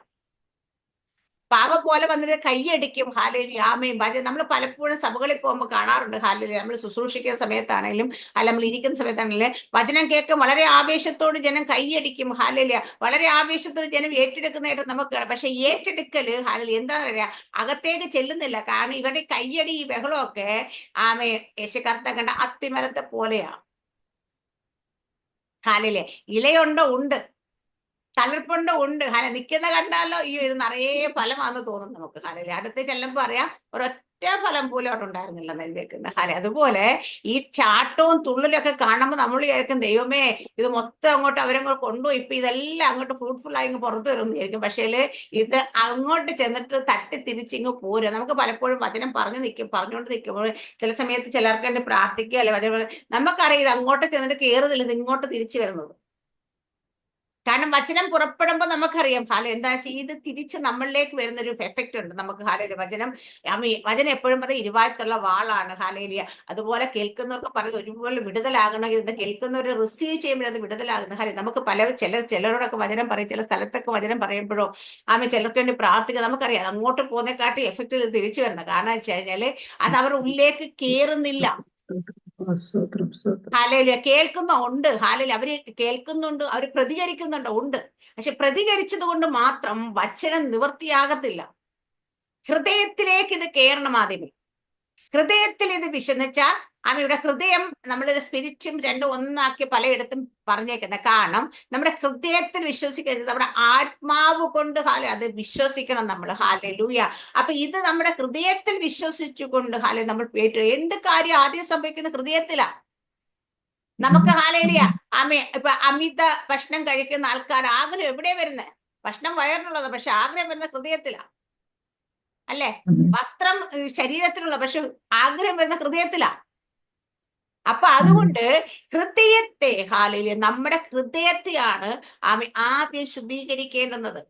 പാവ പോലെ വന്നിട്ട് കൈയടിക്കും ഹാലേലി ആമയും ഭാര്യ നമ്മൾ പലപ്പോഴും സഭകളിൽ പോകുമ്പോൾ കാണാറുണ്ട് ഹാലേലി. നമ്മൾ ശുശ്രൂഷിക്കുന്ന സമയത്താണെങ്കിലും അല്ല നമ്മൾ ഇരിക്കുന്ന സമയത്താണെങ്കിലും വചനം കേൾക്കും. വളരെ ആവേശത്തോട് ജനം കൈയടിക്കും ഹാലേലി. വളരെ ആവേശത്തോട് ജനം ഏറ്റെടുക്കുന്നതായിട്ട് നമുക്ക് പക്ഷെ ഏറ്റെടുക്കൽ ഹാലലി എന്താണെന്ന് പറയാ അകത്തേക്ക് ചെല്ലുന്നില്ല. കാരണം ഇവരുടെ കയ്യടി ഈ ബഹളമൊക്കെ ആമേ യേശുക്കർത്ത കണ്ട അത്തിമരത്തെ പോലെയാണ് ഹാലിലെ. ഇലയുണ്ടോ? ഉണ്ട്. തളിർപ്പുണ്ടോ ഉണ്ട്. ഹല നിൽക്കുന്ന കണ്ടാലോ? ഈ ഇത് നിറയെ ഫലമാണെന്ന് തോന്നും നമുക്ക്. ഹലല്ലേ അടുത്ത് ചെല്ലുമ്പോൾ അറിയാം ഒരൊറ്റ ഫലം പോലും അവിടെ ഉണ്ടായിരുന്നില്ല എഴുതിയേക്കുന്നത്. ഹല അതുപോലെ ഈ ചാട്ടവും തുള്ളലും ഒക്കെ കാണുമ്പോൾ നമ്മൾ വിചാരിക്കും ദൈവമേ ഇത് മൊത്തം അങ്ങോട്ട് അവരങ്ങോട്ട് കൊണ്ടുപോയി. ഇപ്പൊ ഇതെല്ലാം അങ്ങോട്ട് ഫ്രൂട്ട്ഫുൾ ആയി പുറത്തു വരും വിചാരിക്കും. പക്ഷേ ഇത് അങ്ങോട്ട് ചെന്നിട്ട് തട്ടി തിരിച്ചിങ്ങ് പോരുക. നമുക്ക് പലപ്പോഴും വചനം പറഞ്ഞു നിൽക്കും പറഞ്ഞുകൊണ്ട് നിൽക്കുമ്പോൾ ചില സമയത്ത് ചിലർക്ക് വേണ്ടി പ്രാർത്ഥിക്കുക അല്ലെ വചനം നമുക്കറിയാം ഇത് അങ്ങോട്ട് ചെന്നിട്ട് കയറുന്നില്ല ഇത് ഇങ്ങോട്ട് തിരിച്ചു വരുന്നത്. കാരണം വചനം പുറപ്പെടുമ്പോൾ നമുക്കറിയാം ഹാല എന്താ വെച്ചാൽ ഇത് തിരിച്ച് നമ്മളിലേക്ക് വരുന്ന ഒരു എഫക്റ്റ് ഉണ്ട്. നമുക്ക് ഹാലയുടെ വചനം വചനം എപ്പോഴും പറയും ഇരുവായത്തുള്ള വാളാണ്. ഹാലേലിയ. അതുപോലെ കേൾക്കുന്നവർക്ക് പറയുന്നത് ഒരുപോലെ വിടുതലാകണമെങ്കിൽ ഇത് കേൾക്കുന്നവർ റിസീവ് ചെയ്യുമ്പോൾ അത് വിടുതലാകുന്ന. ഹാലെ നമുക്ക് പല ചില ചിലരോടൊക്കെ വചനം പറയും ചില സ്ഥലത്തൊക്കെ വചനം പറയുമ്പോഴോ ആമ ചിലർക്ക് വേണ്ടി പ്രാർത്ഥിക്കുക നമുക്കറിയാം അങ്ങോട്ട് പോകുന്നേക്കാട്ടി എഫക്റ്റിൽ തിരിച്ചു വരണം. കാരണം വെച്ച് കഴിഞ്ഞാൽ അത് അവർ ഉള്ളിലേക്ക് കയറുന്നില്ല ഹാലയില കേൾക്കുന്ന ഉണ്ട്. ഹാലയിൽ അവർ കേൾക്കുന്നുണ്ട്. അവർ പ്രതികരിക്കുന്നുണ്ട്. ഉണ്ട്. പക്ഷെ പ്രതികരിച്ചത് കൊണ്ട് മാത്രം വചനം നിവൃത്തിയാകത്തില്ല ഹൃദയത്തിലേക്ക് ഇത് കയറണം ആദ്യമേ. ഹൃദയത്തിൽ ഇത് വിശന്നിച്ചാൽ അമ്മയുടെ ഹൃദയം നമ്മളൊരു സ്പിരിറ്റും രണ്ടും ഒന്നാക്കി പലയിടത്തും പറഞ്ഞേക്കുന്നത് കാരണം നമ്മുടെ ഹൃദയത്തിൽ വിശ്വസിക്കരുത്. നമ്മുടെ ആത്മാവ് കൊണ്ട് ഹാല അത് വിശ്വസിക്കണം നമ്മൾ ഹാലെ ലൂയ അപ്പൊ ഇത് നമ്മുടെ ഹൃദയത്തിൽ വിശ്വസിച്ചുകൊണ്ട് ഹാലെ നമ്മൾ പേറ്റു എന്ത് കാര്യം ആദ്യം സംഭവിക്കുന്ന ഹൃദയത്തിലാ. നമുക്ക് ഹാലേലിയ. അമി ഇപ്പൊ അമിത ഭക്ഷണം കഴിക്കുന്ന ആൾക്കാർ ആഗ്രഹം എവിടെ വരുന്നത് ഭക്ഷണം വയറിനുള്ളത് പക്ഷെ ആഗ്രഹം വരുന്ന ഹൃദയത്തിലാ. അല്ലേ? വസ്ത്രം ശരീരത്തിലുള്ള പക്ഷെ ആഗ്രഹം വരുന്ന ഹൃദയത്തിലാ. അപ്പൊ അതുകൊണ്ട് ഹൃദയത്തെ ഹാലിൽ നമ്മുടെ ഹൃദയത്തെയാണ് ആമി ആദ്യം ശുദ്ധീകരിക്കേണ്ടുന്നത്.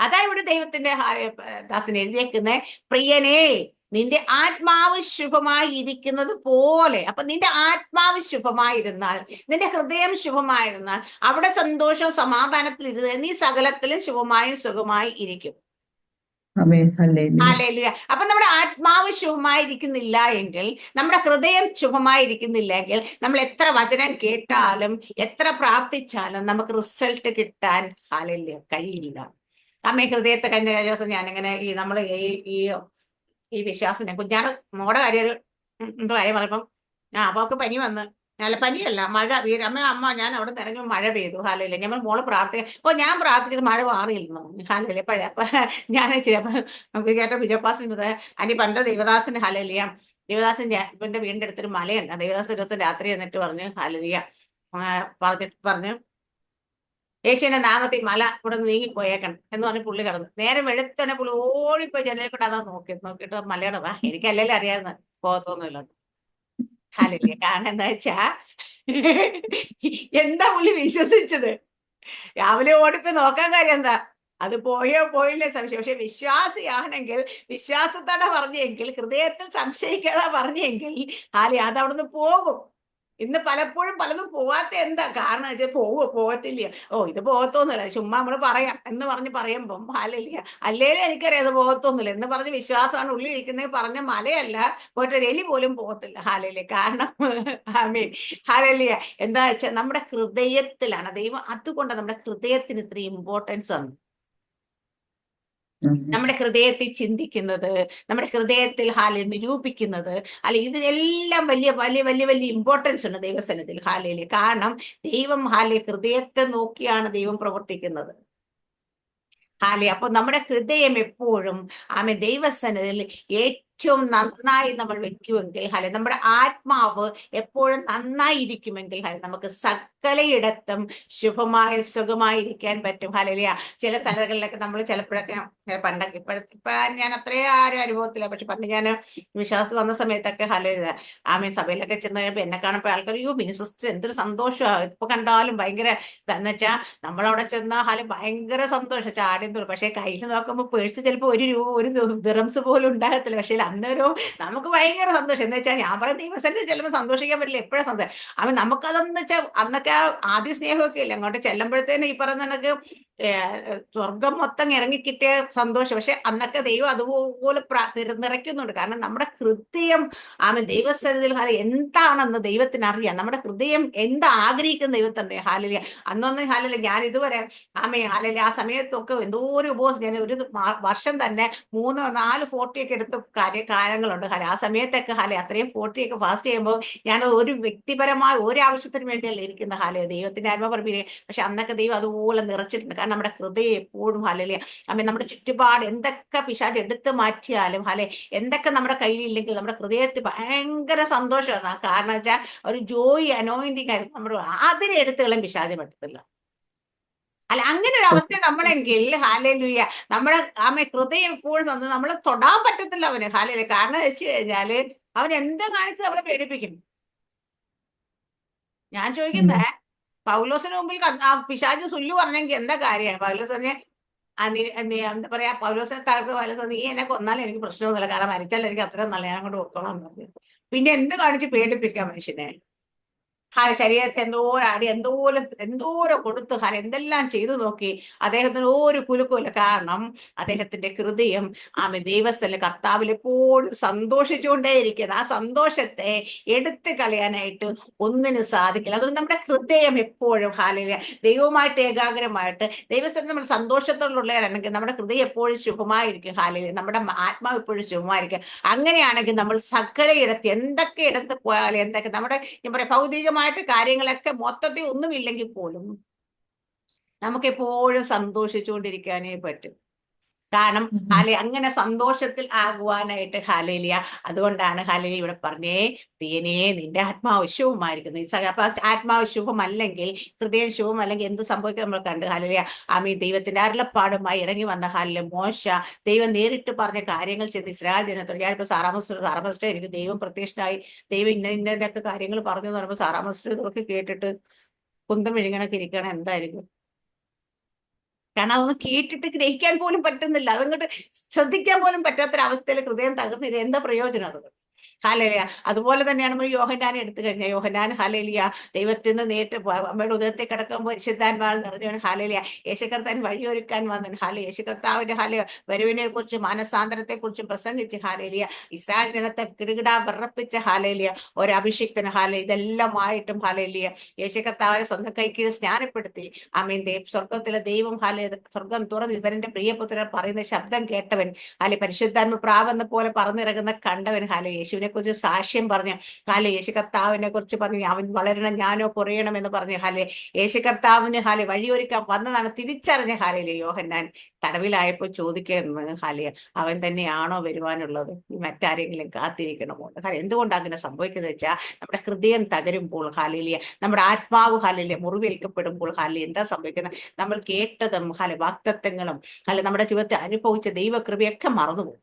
അതാ ഇവിടെ ദൈവത്തിന്റെ ദാസൻ എഴുതിയേക്കുന്നത് പ്രിയനെ നിന്റെ ആത്മാവ് ശുഭമായി ഇരിക്കുന്നത് പോലെ. അപ്പൊ നിന്റെ ആത്മാവ് ശുഭമായിരുന്നാൽ നിന്റെ ഹൃദയം ശുഭമായിരുന്നാൽ അവിടെ സന്തോഷവും സമാധാനത്തിൽ ഇരുന്ന് നീ സകലത്തിലും ശുഭമായും സുഖമായി ഇരിക്കും. അപ്പൊ നമ്മുടെ ആത്മാവ് ശുഭമായിരിക്കുന്നില്ല എങ്കിൽ നമ്മുടെ ഹൃദയം ശുഭമായിരിക്കുന്നില്ലെങ്കിൽ നമ്മൾ എത്ര വചനം കേട്ടാലും എത്ര പ്രാർത്ഥിച്ചാലും നമുക്ക് റിസൾട്ട് കിട്ടാൻ ഹാലല്യ കഴിയില്ല. അമ്മ ഹൃദയത്തെ കഴിഞ്ഞ കഴിഞ്ഞ ദിവസം ഞാനിങ്ങനെ ഈ നമ്മൾ ഈ ഈ ഈ വിശ്വാസനെ കുഞ്ഞാട് മോടെ കാര്യം എന്തോ കാര്യം പറയുമ്പം ആ അപ്പൊ പനി വന്ന്. അല്ല പനിയല്ല മഴ വീട് അമ്മ അമ്മ ഞാൻ അവിടെ തിരഞ്ഞു മഴ പെയ്തു ഹാലയില്ല ഞമ്മൾ മോൾ പ്രാർത്ഥിക്ക ഓ ഞാൻ പ്രാർത്ഥിച്ചിട്ട് മഴ മാറിയിരുന്നു ഹാലയില്ല പഴയ അപ്പൊ ഞാൻ അപ്പൊ കേട്ട വിജയപ്പാസ് അനി പണ്ട് ദേവദാസിന്റെ ഹാലലിയ ദേവദാസൻ ഇവന്റെ വീടിന്റെ അടുത്തൊരു മലയുണ്ട്. ദേവദാസ് ദിവസം രാത്രി എന്നിട്ട് പറഞ്ഞു ഹാലലിയ പറഞ്ഞിട്ട് പറഞ്ഞു യേശുവിന്റെ നാമത്തിൽ മല ഇവിടെ നീങ്ങി നീങ്ങിപ്പോയേക്കണം എന്ന് പറഞ്ഞ് പുള്ളി കിടന്നു. നേരെ വെളുത്തണ പുള്ളി ഓടിപ്പോയി ജനലിൽ കൂടെ അതാ നോക്കി നോക്കിയിട്ട് മലയുടെ വാ. എനിക്കല്ലേ അറിയാവുന്ന പോകത്തൊന്നുമില്ല ഹാലലിയ. കാരണം എന്താ വെച്ചാ എന്താ പുള്ളി വിശ്വസിച്ചത്? രാവിലെ ഓടിപ്പോ നോക്കാൻ കാര്യം എന്താ? അത് പോയോ പോയില്ലേ? സംശയം. പക്ഷെ വിശ്വാസിയാണെങ്കിൽ വിശ്വാസത്തോടെ പറഞ്ഞെങ്കിൽ ഹൃദയത്തിൽ സംശയിക്കാതെ പറഞ്ഞെങ്കിൽ ഹാലി അത് അവിടുന്ന് പോകും. ഇന്ന് പലപ്പോഴും പലതും പോവാത്ത എന്താ കാരണം വെച്ചാൽ പോവോ പോകത്തില്ല ഓ ഇത് പോകത്തൊന്നുമില്ല. ചുമ്മാ നമ്മൾ പറയാം എന്ന് പറഞ്ഞ് പറയുമ്പം മലയില്ല അല്ലേലും എനിക്കറിയാം ഇത് പോകത്തൊന്നുമില്ല എന്ന് പറഞ്ഞ് വിശ്വാസമാണ് ഉള്ളിൽ ഇരിക്കുന്നത് പറഞ്ഞ മലയല്ല പോയിട്ട് ഒരു എലി പോലും പോകത്തില്ല. ഹാലല്ലേ കാരണം ആമീൻ ഹാലല്ലിയ എന്താ വെച്ചാൽ നമ്മുടെ ഹൃദയത്തിലാണ് ദൈവം അതുകൊണ്ട് നമ്മുടെ ഹൃദയത്തിന് ഇത്രയും ഇമ്പോർട്ടൻസ് ആണ് നമ്മുടെ ഹൃദയത്തിൽ ചിന്തിക്കുന്നത് നമ്മുടെ ഹൃദയത്തിൽ ഹാലെ നിരൂപിക്കുന്നത് അല്ലെ ഇതിനെല്ലാം വലിയ വലിയ വലിയ വലിയ ഇമ്പോർട്ടൻസ് ഉണ്ട് ദൈവസനത്തിൽ ഹാലയിൽ കാരണം ദൈവം ഹാലെ ഹൃദയത്തെ നോക്കിയാണ് ദൈവം പ്രവർത്തിക്കുന്നത്. ഹാലെ അപ്പൊ നമ്മുടെ ഹൃദയം എപ്പോഴും ആമെ ദൈവസനത്തിൽ ഏറ്റവും നന്നായി നമ്മൾ വെക്കുമെങ്കിൽ ഹല നമ്മുടെ ആത്മാവ് എപ്പോഴും നന്നായി ഇരിക്കുമെങ്കിൽ ഹല നമുക്ക് സകലയിടത്തും ശുഭമായ സുഖമായിരിക്കാൻ പറ്റും. ഹലലിയ ചില സ്ഥലങ്ങളിലൊക്കെ നമ്മൾ ചിലപ്പോഴൊക്കെ പണ്ടൊക്കെ ഇപ്പോഴത്തെ ഇപ്പൊ ഞാൻ അത്രയും ആരും അനുഭവത്തില്ല. പക്ഷെ പണ്ട് ഞാൻ വിശ്വാസം വന്ന സമയത്തൊക്കെ ഹലിത ആമേ സഭയിലൊക്കെ ചെന്ന് കഴിയുമ്പോൾ എന്നെ കാണുമ്പോൾ ആൾക്കാർ അയ്യോ മിനി സിസ്റ്റർ എന്തൊരു സന്തോഷമാണ് ഇപ്പൊ കണ്ടാലും ഭയങ്കര എന്ന് വെച്ചാൽ നമ്മളവിടെ ചെന്ന ഹല ഭയങ്കര സന്തോഷം. ചാടി. പക്ഷെ കയ്യിൽ നോക്കുമ്പോൾ പേഴ്സ് ചിലപ്പോൾ ഒരു രൂപ ഒരു ദിറംസ് പോലും ഉണ്ടാകത്തില്ല. പക്ഷെ അന്നേരവും നമുക്ക് ഭയങ്കര സന്തോഷം. എന്ന് വെച്ചാൽ ഞാൻ പറയും ദൈവസന്നിധി ചെല്ലുമ്പോൾ സന്തോഷിക്കാൻ പറ്റില്ല എപ്പോഴും സന്തോഷം? അപ്പൊ നമുക്കതെന്ന് വെച്ചാൽ അന്നൊക്കെ ആദ്യ സ്നേഹമൊക്കെ ഇല്ല? അങ്ങോട്ട് ചെല്ലുമ്പോഴത്തേനും ഈ പറയുന്ന കണക്ക് സ്വർഗം മൊത്തം ഇറങ്ങിക്കിട്ടിയ സന്തോഷം. പക്ഷെ അന്നൊക്കെ ദൈവം അതുപോലെ നിറയ്ക്കുന്നുണ്ട്. കാരണം നമ്മുടെ ഹൃദയം ആമ ദൈവസ്ഥലത്തിൽ ഹാല എന്താണെന്ന് ദൈവത്തിന് അറിയാം നമ്മുടെ ഹൃദയം എന്താ ആഗ്രഹിക്കുന്ന ദൈവത്തിന്റെ ഹാലില അന്നൊന്നും ഹാലില്ല ഞാൻ ഇതുവരെ ആമേ ഹാലില്ല ആ സമയത്തൊക്കെ എന്തോ ഒരു ഉപവാസം. ഞാൻ ഒരു വർഷം തന്നെ മൂന്നോ നാല് ഫോർട്ടിയൊക്കെ എടുത്ത കാര്യ കാര്യങ്ങളുണ്ട് ഹല ആ സമയത്തൊക്കെ ഹല അത്രയും ഫോർട്ടി ഒക്കെ ഫാസ്റ്റ് ചെയ്യുമ്പോൾ ഞാൻ ഒരു വ്യക്തിപരമായ ഒരു ആവശ്യത്തിന് വേണ്ടിയല്ല ഇരിക്കുന്ന ഹല ദൈവത്തിന്റെ ആത്മ പറഞ്ഞേ പക്ഷെ അന്നൊക്കെ ദൈവം അതുപോലെ നിറച്ചിട്ടുണ്ട്. കാരണം നമ്മുടെ ഹൃദയം എപ്പോഴും ഹലലിയ അമ്മ നമ്മുടെ ചുറ്റുപാട് എന്തൊക്കെ പിശാജ് എടുത്തു മാറ്റിയാലും ഹലെ എന്തൊക്കെ നമ്മുടെ കയ്യിലില്ലെങ്കിൽ നമ്മുടെ ഹൃദയത്തിൽ ഭയങ്കര സന്തോഷമാണ്. കാരണം വെച്ചാൽ ഒരു ജോയി അനോയിന്റിങ് ആയിരുന്നു. നമ്മുടെ അതിനെ എടുത്തുകളും പിശാച് പറ്റത്തില്ല. അല്ല അങ്ങനെ ഒരു അവസ്ഥ നമ്മളെങ്കിൽ ഹാലലുയ്യ നമ്മുടെ ആമേ ഹൃദയം എപ്പോഴും തന്നു. നമ്മളെ തൊടാൻ പറ്റത്തില്ല അവന്. ഹാലല് കാരണം വെച്ച് കഴിഞ്ഞാൽ അവൻ എന്താ കാണിച്ച് നമ്മളെ പേടിപ്പിക്കും? ഞാൻ ചോദിക്കുന്നേ പൗലോസിന് മുമ്പിൽ പിശാജ് സുല്ലു പറഞ്ഞെങ്കിൽ എന്താ കാര്യമാണ് പൗലോസ് പറഞ്ഞ എന്താ പറയാ പൗലോസിനെ തകർത്ത് പൗലോസ് നീ എന്നെ കൊന്നാലും എനിക്ക് പ്രശ്നമൊന്നുമില്ല. കാരണം മരിച്ചാൽ എനിക്ക് അത്രയും നല്ല ഞാൻ കൊണ്ട് പിന്നെ എന്ത് കാണിച്ച് പേടിപ്പിക്കാം മനുഷ്യനെ? ഹാല ശരീരത്തെ എന്തോരം അടി എന്തോരം എന്തോരം കൊടുത്തു ഹാല എന്തെല്ലാം ചെയ്തു നോക്കി. അദ്ദേഹത്തിന് ഒരു കുലുക്കുമില്ല കാരണം അദ്ദേഹത്തിന്റെ ഹൃദയം ആമെ ദൈവസ്ഥല കർത്താവിൽ എപ്പോഴും സന്തോഷിച്ചുകൊണ്ടേയിരിക്കുന്നത് ആ സന്തോഷത്തെ എടുത്തു കളയാനായിട്ട് ഒന്നിനും സാധിക്കില്ല. അതുകൊണ്ട് നമ്മുടെ ഹൃദയം എപ്പോഴും ഹാലില ദൈവവുമായിട്ട് ഏകാഗ്രമായിട്ട് ദൈവസ്ഥലം നമ്മൾ സന്തോഷത്തോടുള്ളവരാണെങ്കിൽ നമ്മുടെ ഹൃദയം എപ്പോഴും ശുഭമായിരിക്കും. ഹാലില നമ്മുടെ ആത്മാവ് എപ്പോഴും ശുഭമായിരിക്കും. അങ്ങനെയാണെങ്കിൽ നമ്മൾ സകല ഇടത്ത് എന്തൊക്കെ ഇടത്ത് പോയാലും എന്തൊക്കെ നമ്മുടെ ഞാൻ പറയാം ഭൗതികമായിട്ട് കാര്യങ്ങളൊക്കെ മൊത്തത്തിൽ ഒന്നുമില്ലെങ്കിൽ പോലും നമുക്ക് എപ്പോഴും സന്തോഷിച്ചുകൊണ്ടിരിക്കാനേ പറ്റും. കാരണം ഹാലെ അങ്ങനെ സന്തോഷത്തിൽ ആകുവാനായിട്ട് ഹാലേലിയ അതുകൊണ്ടാണ് ഹാലേലി ഇവിടെ പറഞ്ഞേ പ്രിയനേ നിന്റെ ആത്മാവ് ശുഭമായിരിക്കുന്നു അപ്പൊ ആത്മാവ് ശുഭമല്ലെങ്കിൽ ഹൃദയം ശുഭമല്ലെങ്കിൽ എന്ത് സംഭവിക്കും നമ്മൾ കണ്ട് ഹാലേലിയ ആമീ ദൈവത്തിന്റെ അരുളപ്പാടുമായി ഇറങ്ങി വന്ന ഹാലിലെ മോശ ദൈവം നേരിട്ട് പറഞ്ഞ കാര്യങ്ങൾ ചെയ്ത് ഇസ്രായേൽ ജനത്തോട് ഞാനിപ്പോ സാറാമസ്റ്റർ സാറാമസ്റ്റർ എനിക്ക് ദൈവം പ്രത്യക്ഷനായി ദൈവം ഇന്ന ഇന്നതൊക്കെ കാര്യങ്ങൾ പറഞ്ഞു എന്ന് പറയുമ്പോൾ സാറാമസ്റ്റർ ഇതൊക്കെ കേട്ടിട്ട് കുന്തം വിഴുങ്ങണൊക്കെ ഇരിക്കണം എന്തായിരിക്കും? കാരണം അതൊന്ന് കേട്ടിട്ട് ഗ്രഹിക്കാൻ പോലും പറ്റുന്നില്ല. അതങ്ങോട്ട് ശ്രദ്ധിക്കാൻ പോലും പറ്റാത്തൊരവസ്ഥയിൽ ഹൃദയം തകർന്നില്ല എന്താ പ്രയോജനം അത്? ഹാലേലിയ. അതുപോലെ തന്നെയാണ് നമ്മൾ യോഹനാൻ എടുത്തു കഴിഞ്ഞാൽ യോഹനാൻ ഹാലലിയ. ദൈവത്തിൽ നിന്ന് നേരിട്ട് അമ്മയുടെ ഉദയത്തെ കിടക്കുമ്പോൾ പരിശുദ്ധാൻമാൾ നിറഞ്ഞവൻ ഹാലലിയ. യേശുകർത്താൻ വഴിയൊരുക്കാൻ വന്നവൻ ഹാല യേശുകർത്താവിന്റെ ഹാല വരവിനെ കുറിച്ചും മാനസാന്തരത്തെ കുറിച്ചും പ്രസംഗിച്ച് ഹാലലിയ. ഇസ്രായേൽ ജനത്തെ കിടുകിടാ വിറപ്പിച്ച ഹാലലിയ. ഒരു അഭിഷിക്തന് ഹാല ഇതെല്ലാമായിട്ടും ഹാലലിയ. യേശുകർത്താവിനെ സ്വന്തം കൈക്കീഴ് സ്നാനപ്പെടുത്തി. ആമീൻ. ദൈവ സ്വർഗത്തിലെ ദൈവം ഹാല സ്വർഗം തുറന്ന് ഇവരന്റെ പ്രിയപുത്രൻ പറയുന്ന ശബ്ദം കേട്ടവൻ ഹാലെ പരിശുദ്ധാത്മ പ്രാവെന്ന പോലെ പറന്നിറങ്ങുന്ന കണ്ടവൻ ഹാലെ യേശുവിനെ കുറിച്ച് സാക്ഷ്യം പറഞ്ഞ്. ഹാലെ യേശു കർത്താവിനെ കുറിച്ച് പറഞ്ഞ്. അവൻ വളരണം ഞാനോ കുറയണം എന്ന് പറഞ്ഞ്. ഹാലെ യേശു കർത്താവിന് ഹാലെ വഴിയൊരുക്കാൻ വന്നതാണ് തിരിച്ചറിഞ്ഞ. ഹാലയിലെ യോഹന്നാൻ തടവിലായപ്പോൾ ചോദിക്കുന്നത് ഹാലെ അവൻ തന്നെയാണോ വരുവാനുള്ളത്? മറ്റാരെങ്കിലും കാത്തിരിക്കണമോ ഹാലെ എന്തുകൊണ്ടാണ് അങ്ങനെ സംഭവിക്കുന്നത് വെച്ചാൽ നമ്മുടെ ഹൃദയം തകരുമ്പോൾ ഹാലിലിയ നമ്മുടെ ആത്മാവ് ഹാലിലിയ മുറിവേൽക്കപ്പെടുമ്പോൾ ഹാലി എന്താ സംഭവിക്കുന്നത്? നമ്മൾ കേട്ടതും ഹാല വാക്തത്വങ്ങളും അല്ലെ നമ്മുടെ ജീവിതത്തിൽ അനുഭവിച്ച ദൈവകൃപയൊക്കെ മറന്നുപോകും.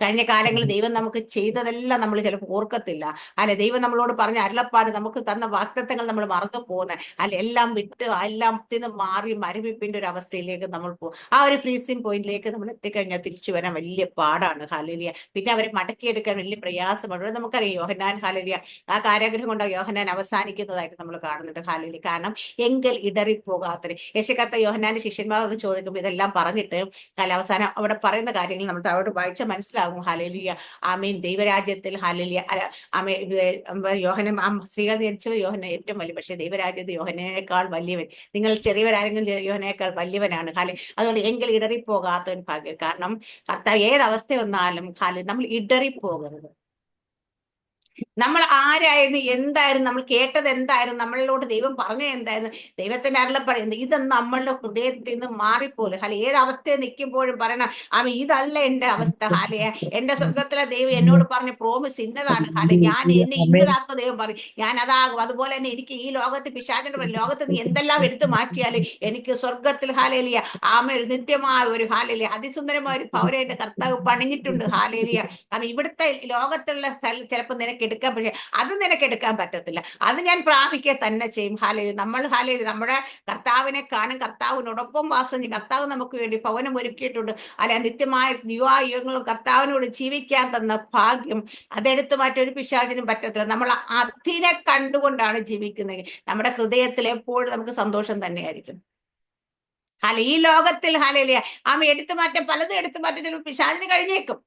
കഴിഞ്ഞ കാലങ്ങളിൽ ദൈവം നമുക്ക് ചെയ്തതെല്ലാം നമ്മൾ ചിലപ്പോൾ ഓർക്കത്തില്ല. അല്ലെ? ദൈവം നമ്മളോട് പറഞ്ഞ അരുളപ്പാട് നമുക്ക് തന്ന വാക്തത്വങ്ങൾ നമ്മൾ മറന്നു പോകുന്നത്. അല്ലെ? എല്ലാം വിട്ട് എല്ലാം നിന്ന് മാറി മരവിപ്പിന്റെ ഒരു അവസ്ഥയിലേക്ക് നമ്മൾ പോകും ആ ഒരു ഫ്രീസിംഗ് പോയിന്റിലേക്ക് നമ്മൾ എത്തിക്കഴിഞ്ഞാൽ തിരിച്ചു വരാൻ വലിയ പാടാണ്. ഹാലലിയ പിന്നെ അവരെ മടക്കിയെടുക്കാൻ വലിയ പ്രയാസമാണ് നമുക്കറിയാം യോഹനാൻ ഹാലലിയ ആ കാരാഗ്രഹം കൊണ്ട് യോഹനാൻ അവസാനിക്കുന്നതായിട്ട് നമ്മൾ കാണുന്നുണ്ട്. ഹാലലി കാരണം എങ്കിൽ ഇടറിപ്പോകാത്തത് യശക്കത്ത യോഹനാന്റെ ശിഷ്യന്മാർ ചോദിക്കുമ്പോൾ ഇതെല്ലാം പറഞ്ഞിട്ട് അല്ല അവസാനം അവിടെ പറയുന്ന കാര്യങ്ങൾ നമ്മൾ അവിടെ വായിച്ചാൽ മനസ്സിലാകും ഹാലലിയ ആമീൻ. ദൈവരാജ്യത്തിൽ ഹലലിയ യോഹന സ്ത്രീകൾ ധരിച്ചവർ യോഹന ഏറ്റവും വലിയ പക്ഷേ ദൈവരാജ്യത്ത് യോഹനേക്കാൾ വലിയവൻ. നിങ്ങൾ ചെറിയവരാരെങ്കിലും യോഹനേക്കാൾ വലിയവനാണ്. ഹാലി അതുകൊണ്ട് എങ്കിൽ ഇടറിപ്പോകാത്തവൻ ഭാഗ്യം കാരണം കർത്താവ് ഏതവസ്ഥ വന്നാലും ഹാലി നമ്മൾ ഇടറിപ്പോകരുത്. നമ്മൾ ആരായിരുന്നു എന്തായിരുന്നു നമ്മൾ കേട്ടത് എന്തായിരുന്നു നമ്മളോട് ദൈവം പറഞ്ഞത് എന്തായിരുന്നു ദൈവത്തിന്റെ പറയുന്നത് ഇത് നമ്മളുടെ ഹൃദയത്തിൽ നിന്ന് മാറിപ്പോലും ഹാലി ഏത് അവസ്ഥയിൽ നിൽക്കുമ്പോഴും പറയണം അവൻ ഇതല്ല എന്റെ അവസ്ഥ ഹാലയ എന്റെ സ്വർഗത്തിലെ ദൈവം എന്നോട് പറഞ്ഞ പ്രോമിസ് ഇന്നതാണ് ഹാലി ഞാൻ എന്നെ ഇന്നതാക്കും ദൈവം പറയും ഞാൻ അതാകും അതുപോലെ തന്നെ എനിക്ക് ഈ ലോകത്ത് പിശാചന്റെ പറയും ലോകത്ത് നീ എന്തെല്ലാം എടുത്തു മാറ്റിയാലും എനിക്ക് സ്വർഗത്തിൽ ഹാലേലിയ ആമ ഒരു നിത്യമായ ഒരു ഹാലേലിയ അതിസുന്ദരമായ ഒരു ഭവനം കർത്താവ് പണിഞ്ഞിട്ടുണ്ട് ഹാലേലിയ കാരണം ഇവിടുത്തെ ലോകത്തുള്ള സ്ഥലം ചിലപ്പോൾ നിനക്ക് എടുക്കാൻ പക്ഷേ അത് നിനക്ക് എടുക്കാൻ പറ്റത്തില്ല. അത് ഞാൻ പ്രാപിക്കുക തന്നെ ചെയ്യും. ഹാലയിൽ നമ്മൾ ഹാലയിൽ നമ്മുടെ കർത്താവിനെ കാണും. കർത്താവിനോടൊപ്പം വാസം ചെയ്യും കർത്താവ് നമുക്ക് വേണ്ടി ഭവനം ഒരുക്കിയിട്ടുണ്ട്. അല്ല നിത്യമായ യുവായുഗങ്ങളും കർത്താവിനോട് ജീവിക്കാൻ തന്ന ഭാഗ്യം അതെടുത്ത് മാറ്റൊരു പിശാചിനും പറ്റത്തില്ല. നമ്മൾ അതിനെ കണ്ടുകൊണ്ടാണ് ജീവിക്കുന്നത്. നമ്മുടെ ഹൃദയത്തിൽ എപ്പോഴും നമുക്ക് സന്തോഷം തന്നെയായിരിക്കും. ഹല ഈ ലോകത്തിൽ ഹലലിയ ആമ എടുത്തു മാറ്റം പലതും എടുത്തു മാറ്റം ചിലപ്പോൾ പിശാചിന് കഴിഞ്ഞേക്കും.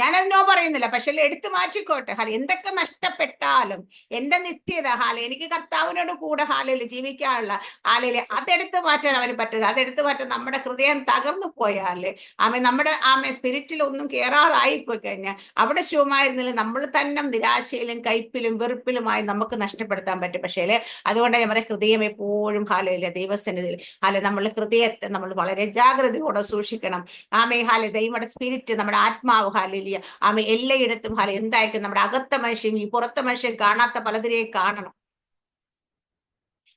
ഞാനത് നോ പറയുന്നില്ല. പക്ഷെ എടുത്തു മാറ്റിക്കോട്ടെ. ഹാല എന്തൊക്കെ നഷ്ടപ്പെട്ടാലും എന്റെ നിത്യത ഹാല എനിക്ക് കർത്താവിനോട് കൂടെ ഹാലയിൽ ജീവിക്കാനുള്ള ഹാലയിൽ അതെടുത്തു മാറ്റാൻ അവന് പറ്റരുത് അതെടുത്തു മാറ്റാൻ നമ്മുടെ ഹൃദയം തകർന്നു പോയാൽ ആമ നമ്മുടെ ആമ സ്പിരിറ്റിൽ ഒന്നും കയറാതായി പോയി കഴിഞ്ഞാൽ അവിടെ ശുഭമായിരുന്നില്ല നമ്മൾ തന്നെ നിരാശയിലും കയ്പിലും വെറുപ്പിലുമായി നമുക്ക് നഷ്ടപ്പെടുത്താൻ പറ്റും. പക്ഷേ അതുകൊണ്ട് നമ്മുടെ ഹൃദയം എപ്പോഴും ഹാലയില്ല ദൈവസന്നിധിയിൽ ഹാല നമ്മൾ ഹൃദയത്തെ നമ്മൾ വളരെ ജാഗ്രതയോടെ സൂക്ഷിക്കണം. ആമേ ഹാല ദൈവയുടെ സ്പിരിറ്റ് നമ്മുടെ ആത്മാവ് ഹാലിയ ആമ എല്ലായിടത്തും ഹല എന്തായിരിക്കും നമ്മുടെ അകത്തെ മനുഷ്യൻ ഈ പുറത്തെ മനുഷ്യൻ കാണാത്ത പലതിനെയും കാണണം.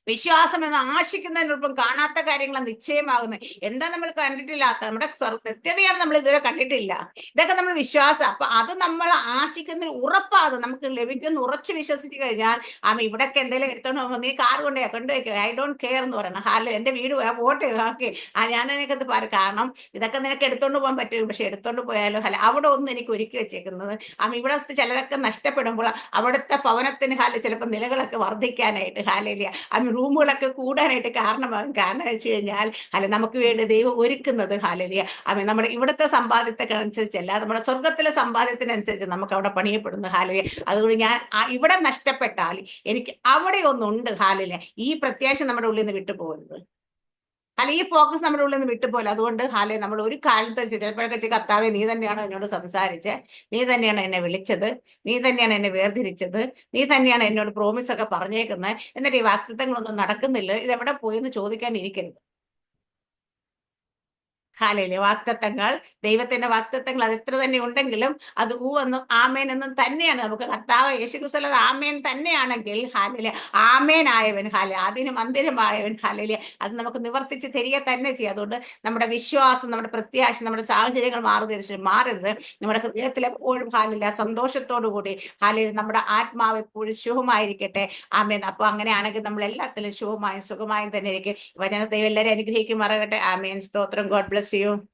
വിശ്വാസം എന്ന് ആശിക്കുന്നതിനൊപ്പം കാണാത്ത കാര്യങ്ങൾ നിശ്ചയമാകുന്നത്. എന്താ നമ്മൾ കണ്ടിട്ടില്ലാത്ത? നമ്മുടെ നിത്യതയാണ് നമ്മൾ ഇതുവരെ കണ്ടിട്ടില്ല. ഇതൊക്കെ നമ്മൾ വിശ്വാസം. അപ്പൊ അത് നമ്മൾ ആശിക്കുന്നതിന് ഉറപ്പാണ്. നമുക്ക് ലഭിക്കുന്ന ഉറച്ചു വിശ്വസിച്ച് കഴിഞ്ഞാൽ ആമ ഇവിടൊക്കെ എന്തെങ്കിലും എടുത്തോണ്ട് പോകുമ്പോൾ നീ കാർ കൊണ്ടേ കൊണ്ടുപോയിക്കോ ഐ ഡോണ്ട് കെയർ എന്ന് പറയണം. ഹാലോ എന്റെ വീട് പോയാൽ പോട്ടെ ഓക്കെ. ആ ഞാൻ നിനക്കത് പറ കാരണം ഇതൊക്കെ നിനക്ക് എടുത്തോണ്ട് പോകാൻ പറ്റും. പക്ഷെ എടുത്തോണ്ട് പോയാലോ? ഹല അവിടെ ഒന്നും എനിക്ക് ഒരുക്കി വെച്ചേക്കുന്നത്. ആമ ഇവിടത്തെ ചിലതൊക്കെ നഷ്ടപ്പെടുമ്പോൾ അവിടുത്തെ പവനത്തിന് ഹാല ചിലപ്പോൾ നിലകളൊക്കെ വർദ്ധിക്കാനായിട്ട്. ഹാലില്ല ആമ റൂമുകളൊക്കെ കൂടാനായിട്ട് കാരണമാകും. കാരണം വെച്ച് കഴിഞ്ഞാൽ അല്ല നമുക്ക് വേണ്ടി ദൈവം ഒരുക്കുന്നത് ഹാലലിയ. അമ്മ നമ്മുടെ ഇവിടുത്തെ സമ്പാദ്യത്തൊക്കെ അനുസരിച്ചല്ല നമ്മുടെ സ്വർഗത്തിലെ സമ്പാദ്യത്തിനനുസരിച്ച് നമുക്ക് അവിടെ പണിയപ്പെടുന്നു ഹാലലിയ. അതുകൊണ്ട് ഞാൻ ഇവിടെ നഷ്ടപ്പെട്ടാൽ എനിക്ക് അവിടെ ഒന്നുണ്ട് ഹാലലിയ. ഈ പ്രത്യാശ നമ്മുടെ ഉള്ളിൽ നിന്ന് വിട്ടുപോകരുത്. അല്ല ഈ ഫോക്കസ് നമ്മുടെ ഉള്ളിൽ നിന്ന് വിട്ടുപോലെ അതുകൊണ്ട് ഹാലേ നമ്മൾ ഒരു കാലത്ത് ചിലപ്പോഴൊക്കെ കർത്താവെ നീ തന്നെയാണ് എന്നോട് സംസാരിച്ച്? നീ തന്നെയാണ് എന്നെ വിളിച്ചത്? നീ തന്നെയാണ് എന്നെ വേർതിരിച്ചത്? നീ തന്നെയാണ് എന്നോട് പ്രോമിസ് ഒക്കെ പറഞ്ഞേക്കുന്നത് എന്നിട്ട് ഈ വാക്തത്വങ്ങളൊന്നും നടക്കുന്നില്ല. ഇത് എവിടെ പോയി എന്ന് ചോദിക്കാൻ ഇരിക്കരുത്. ഹാലയിലെ വാക്തത്വങ്ങൾ ദൈവത്തിന്റെ വാക്തത്വങ്ങൾ അത് എത്ര തന്നെ ഉണ്ടെങ്കിലും അത് ഊ എന്നും ആമേൻ എന്നും തന്നെയാണ്. നമുക്ക് കർത്താവ് യേശുക്രിസ്തുല ആമേൻ തന്നെയാണെങ്കിൽ ഹാലയിലെ ആമേനായവൻ ഹാല അതിനും മന്ദിരമായവൻ ഹാലയിലെ അത് നമുക്ക് നിവർത്തിച്ച് തിരികെ തന്നെ ചെയ്യും. അതുകൊണ്ട് നമ്മുടെ വിശ്വാസം നമ്മുടെ പ്രത്യാശ നമ്മുടെ സാഹചര്യങ്ങൾ മാറി തിരിച്ച് മാറരുത്. നമ്മുടെ ഹൃദയത്തിൽ എപ്പോഴും ഹാലില്ല സന്തോഷത്തോടു കൂടി ഹാലിൽ നമ്മുടെ ആത്മാവ് എപ്പോഴും ശുഭമായിരിക്കട്ടെ. ആമേൻ. അപ്പൊ അങ്ങനെയാണെങ്കിൽ നമ്മൾ എല്ലാത്തിലും ശുഭമായും സുഖമായും തന്നെ ഇരിക്കും. വചനത്തെ എല്ലാവരും അനുഗ്രഹിക്കും മറകട്ടെ ആമേൻ. സ്തോത്രം. God bless bless you.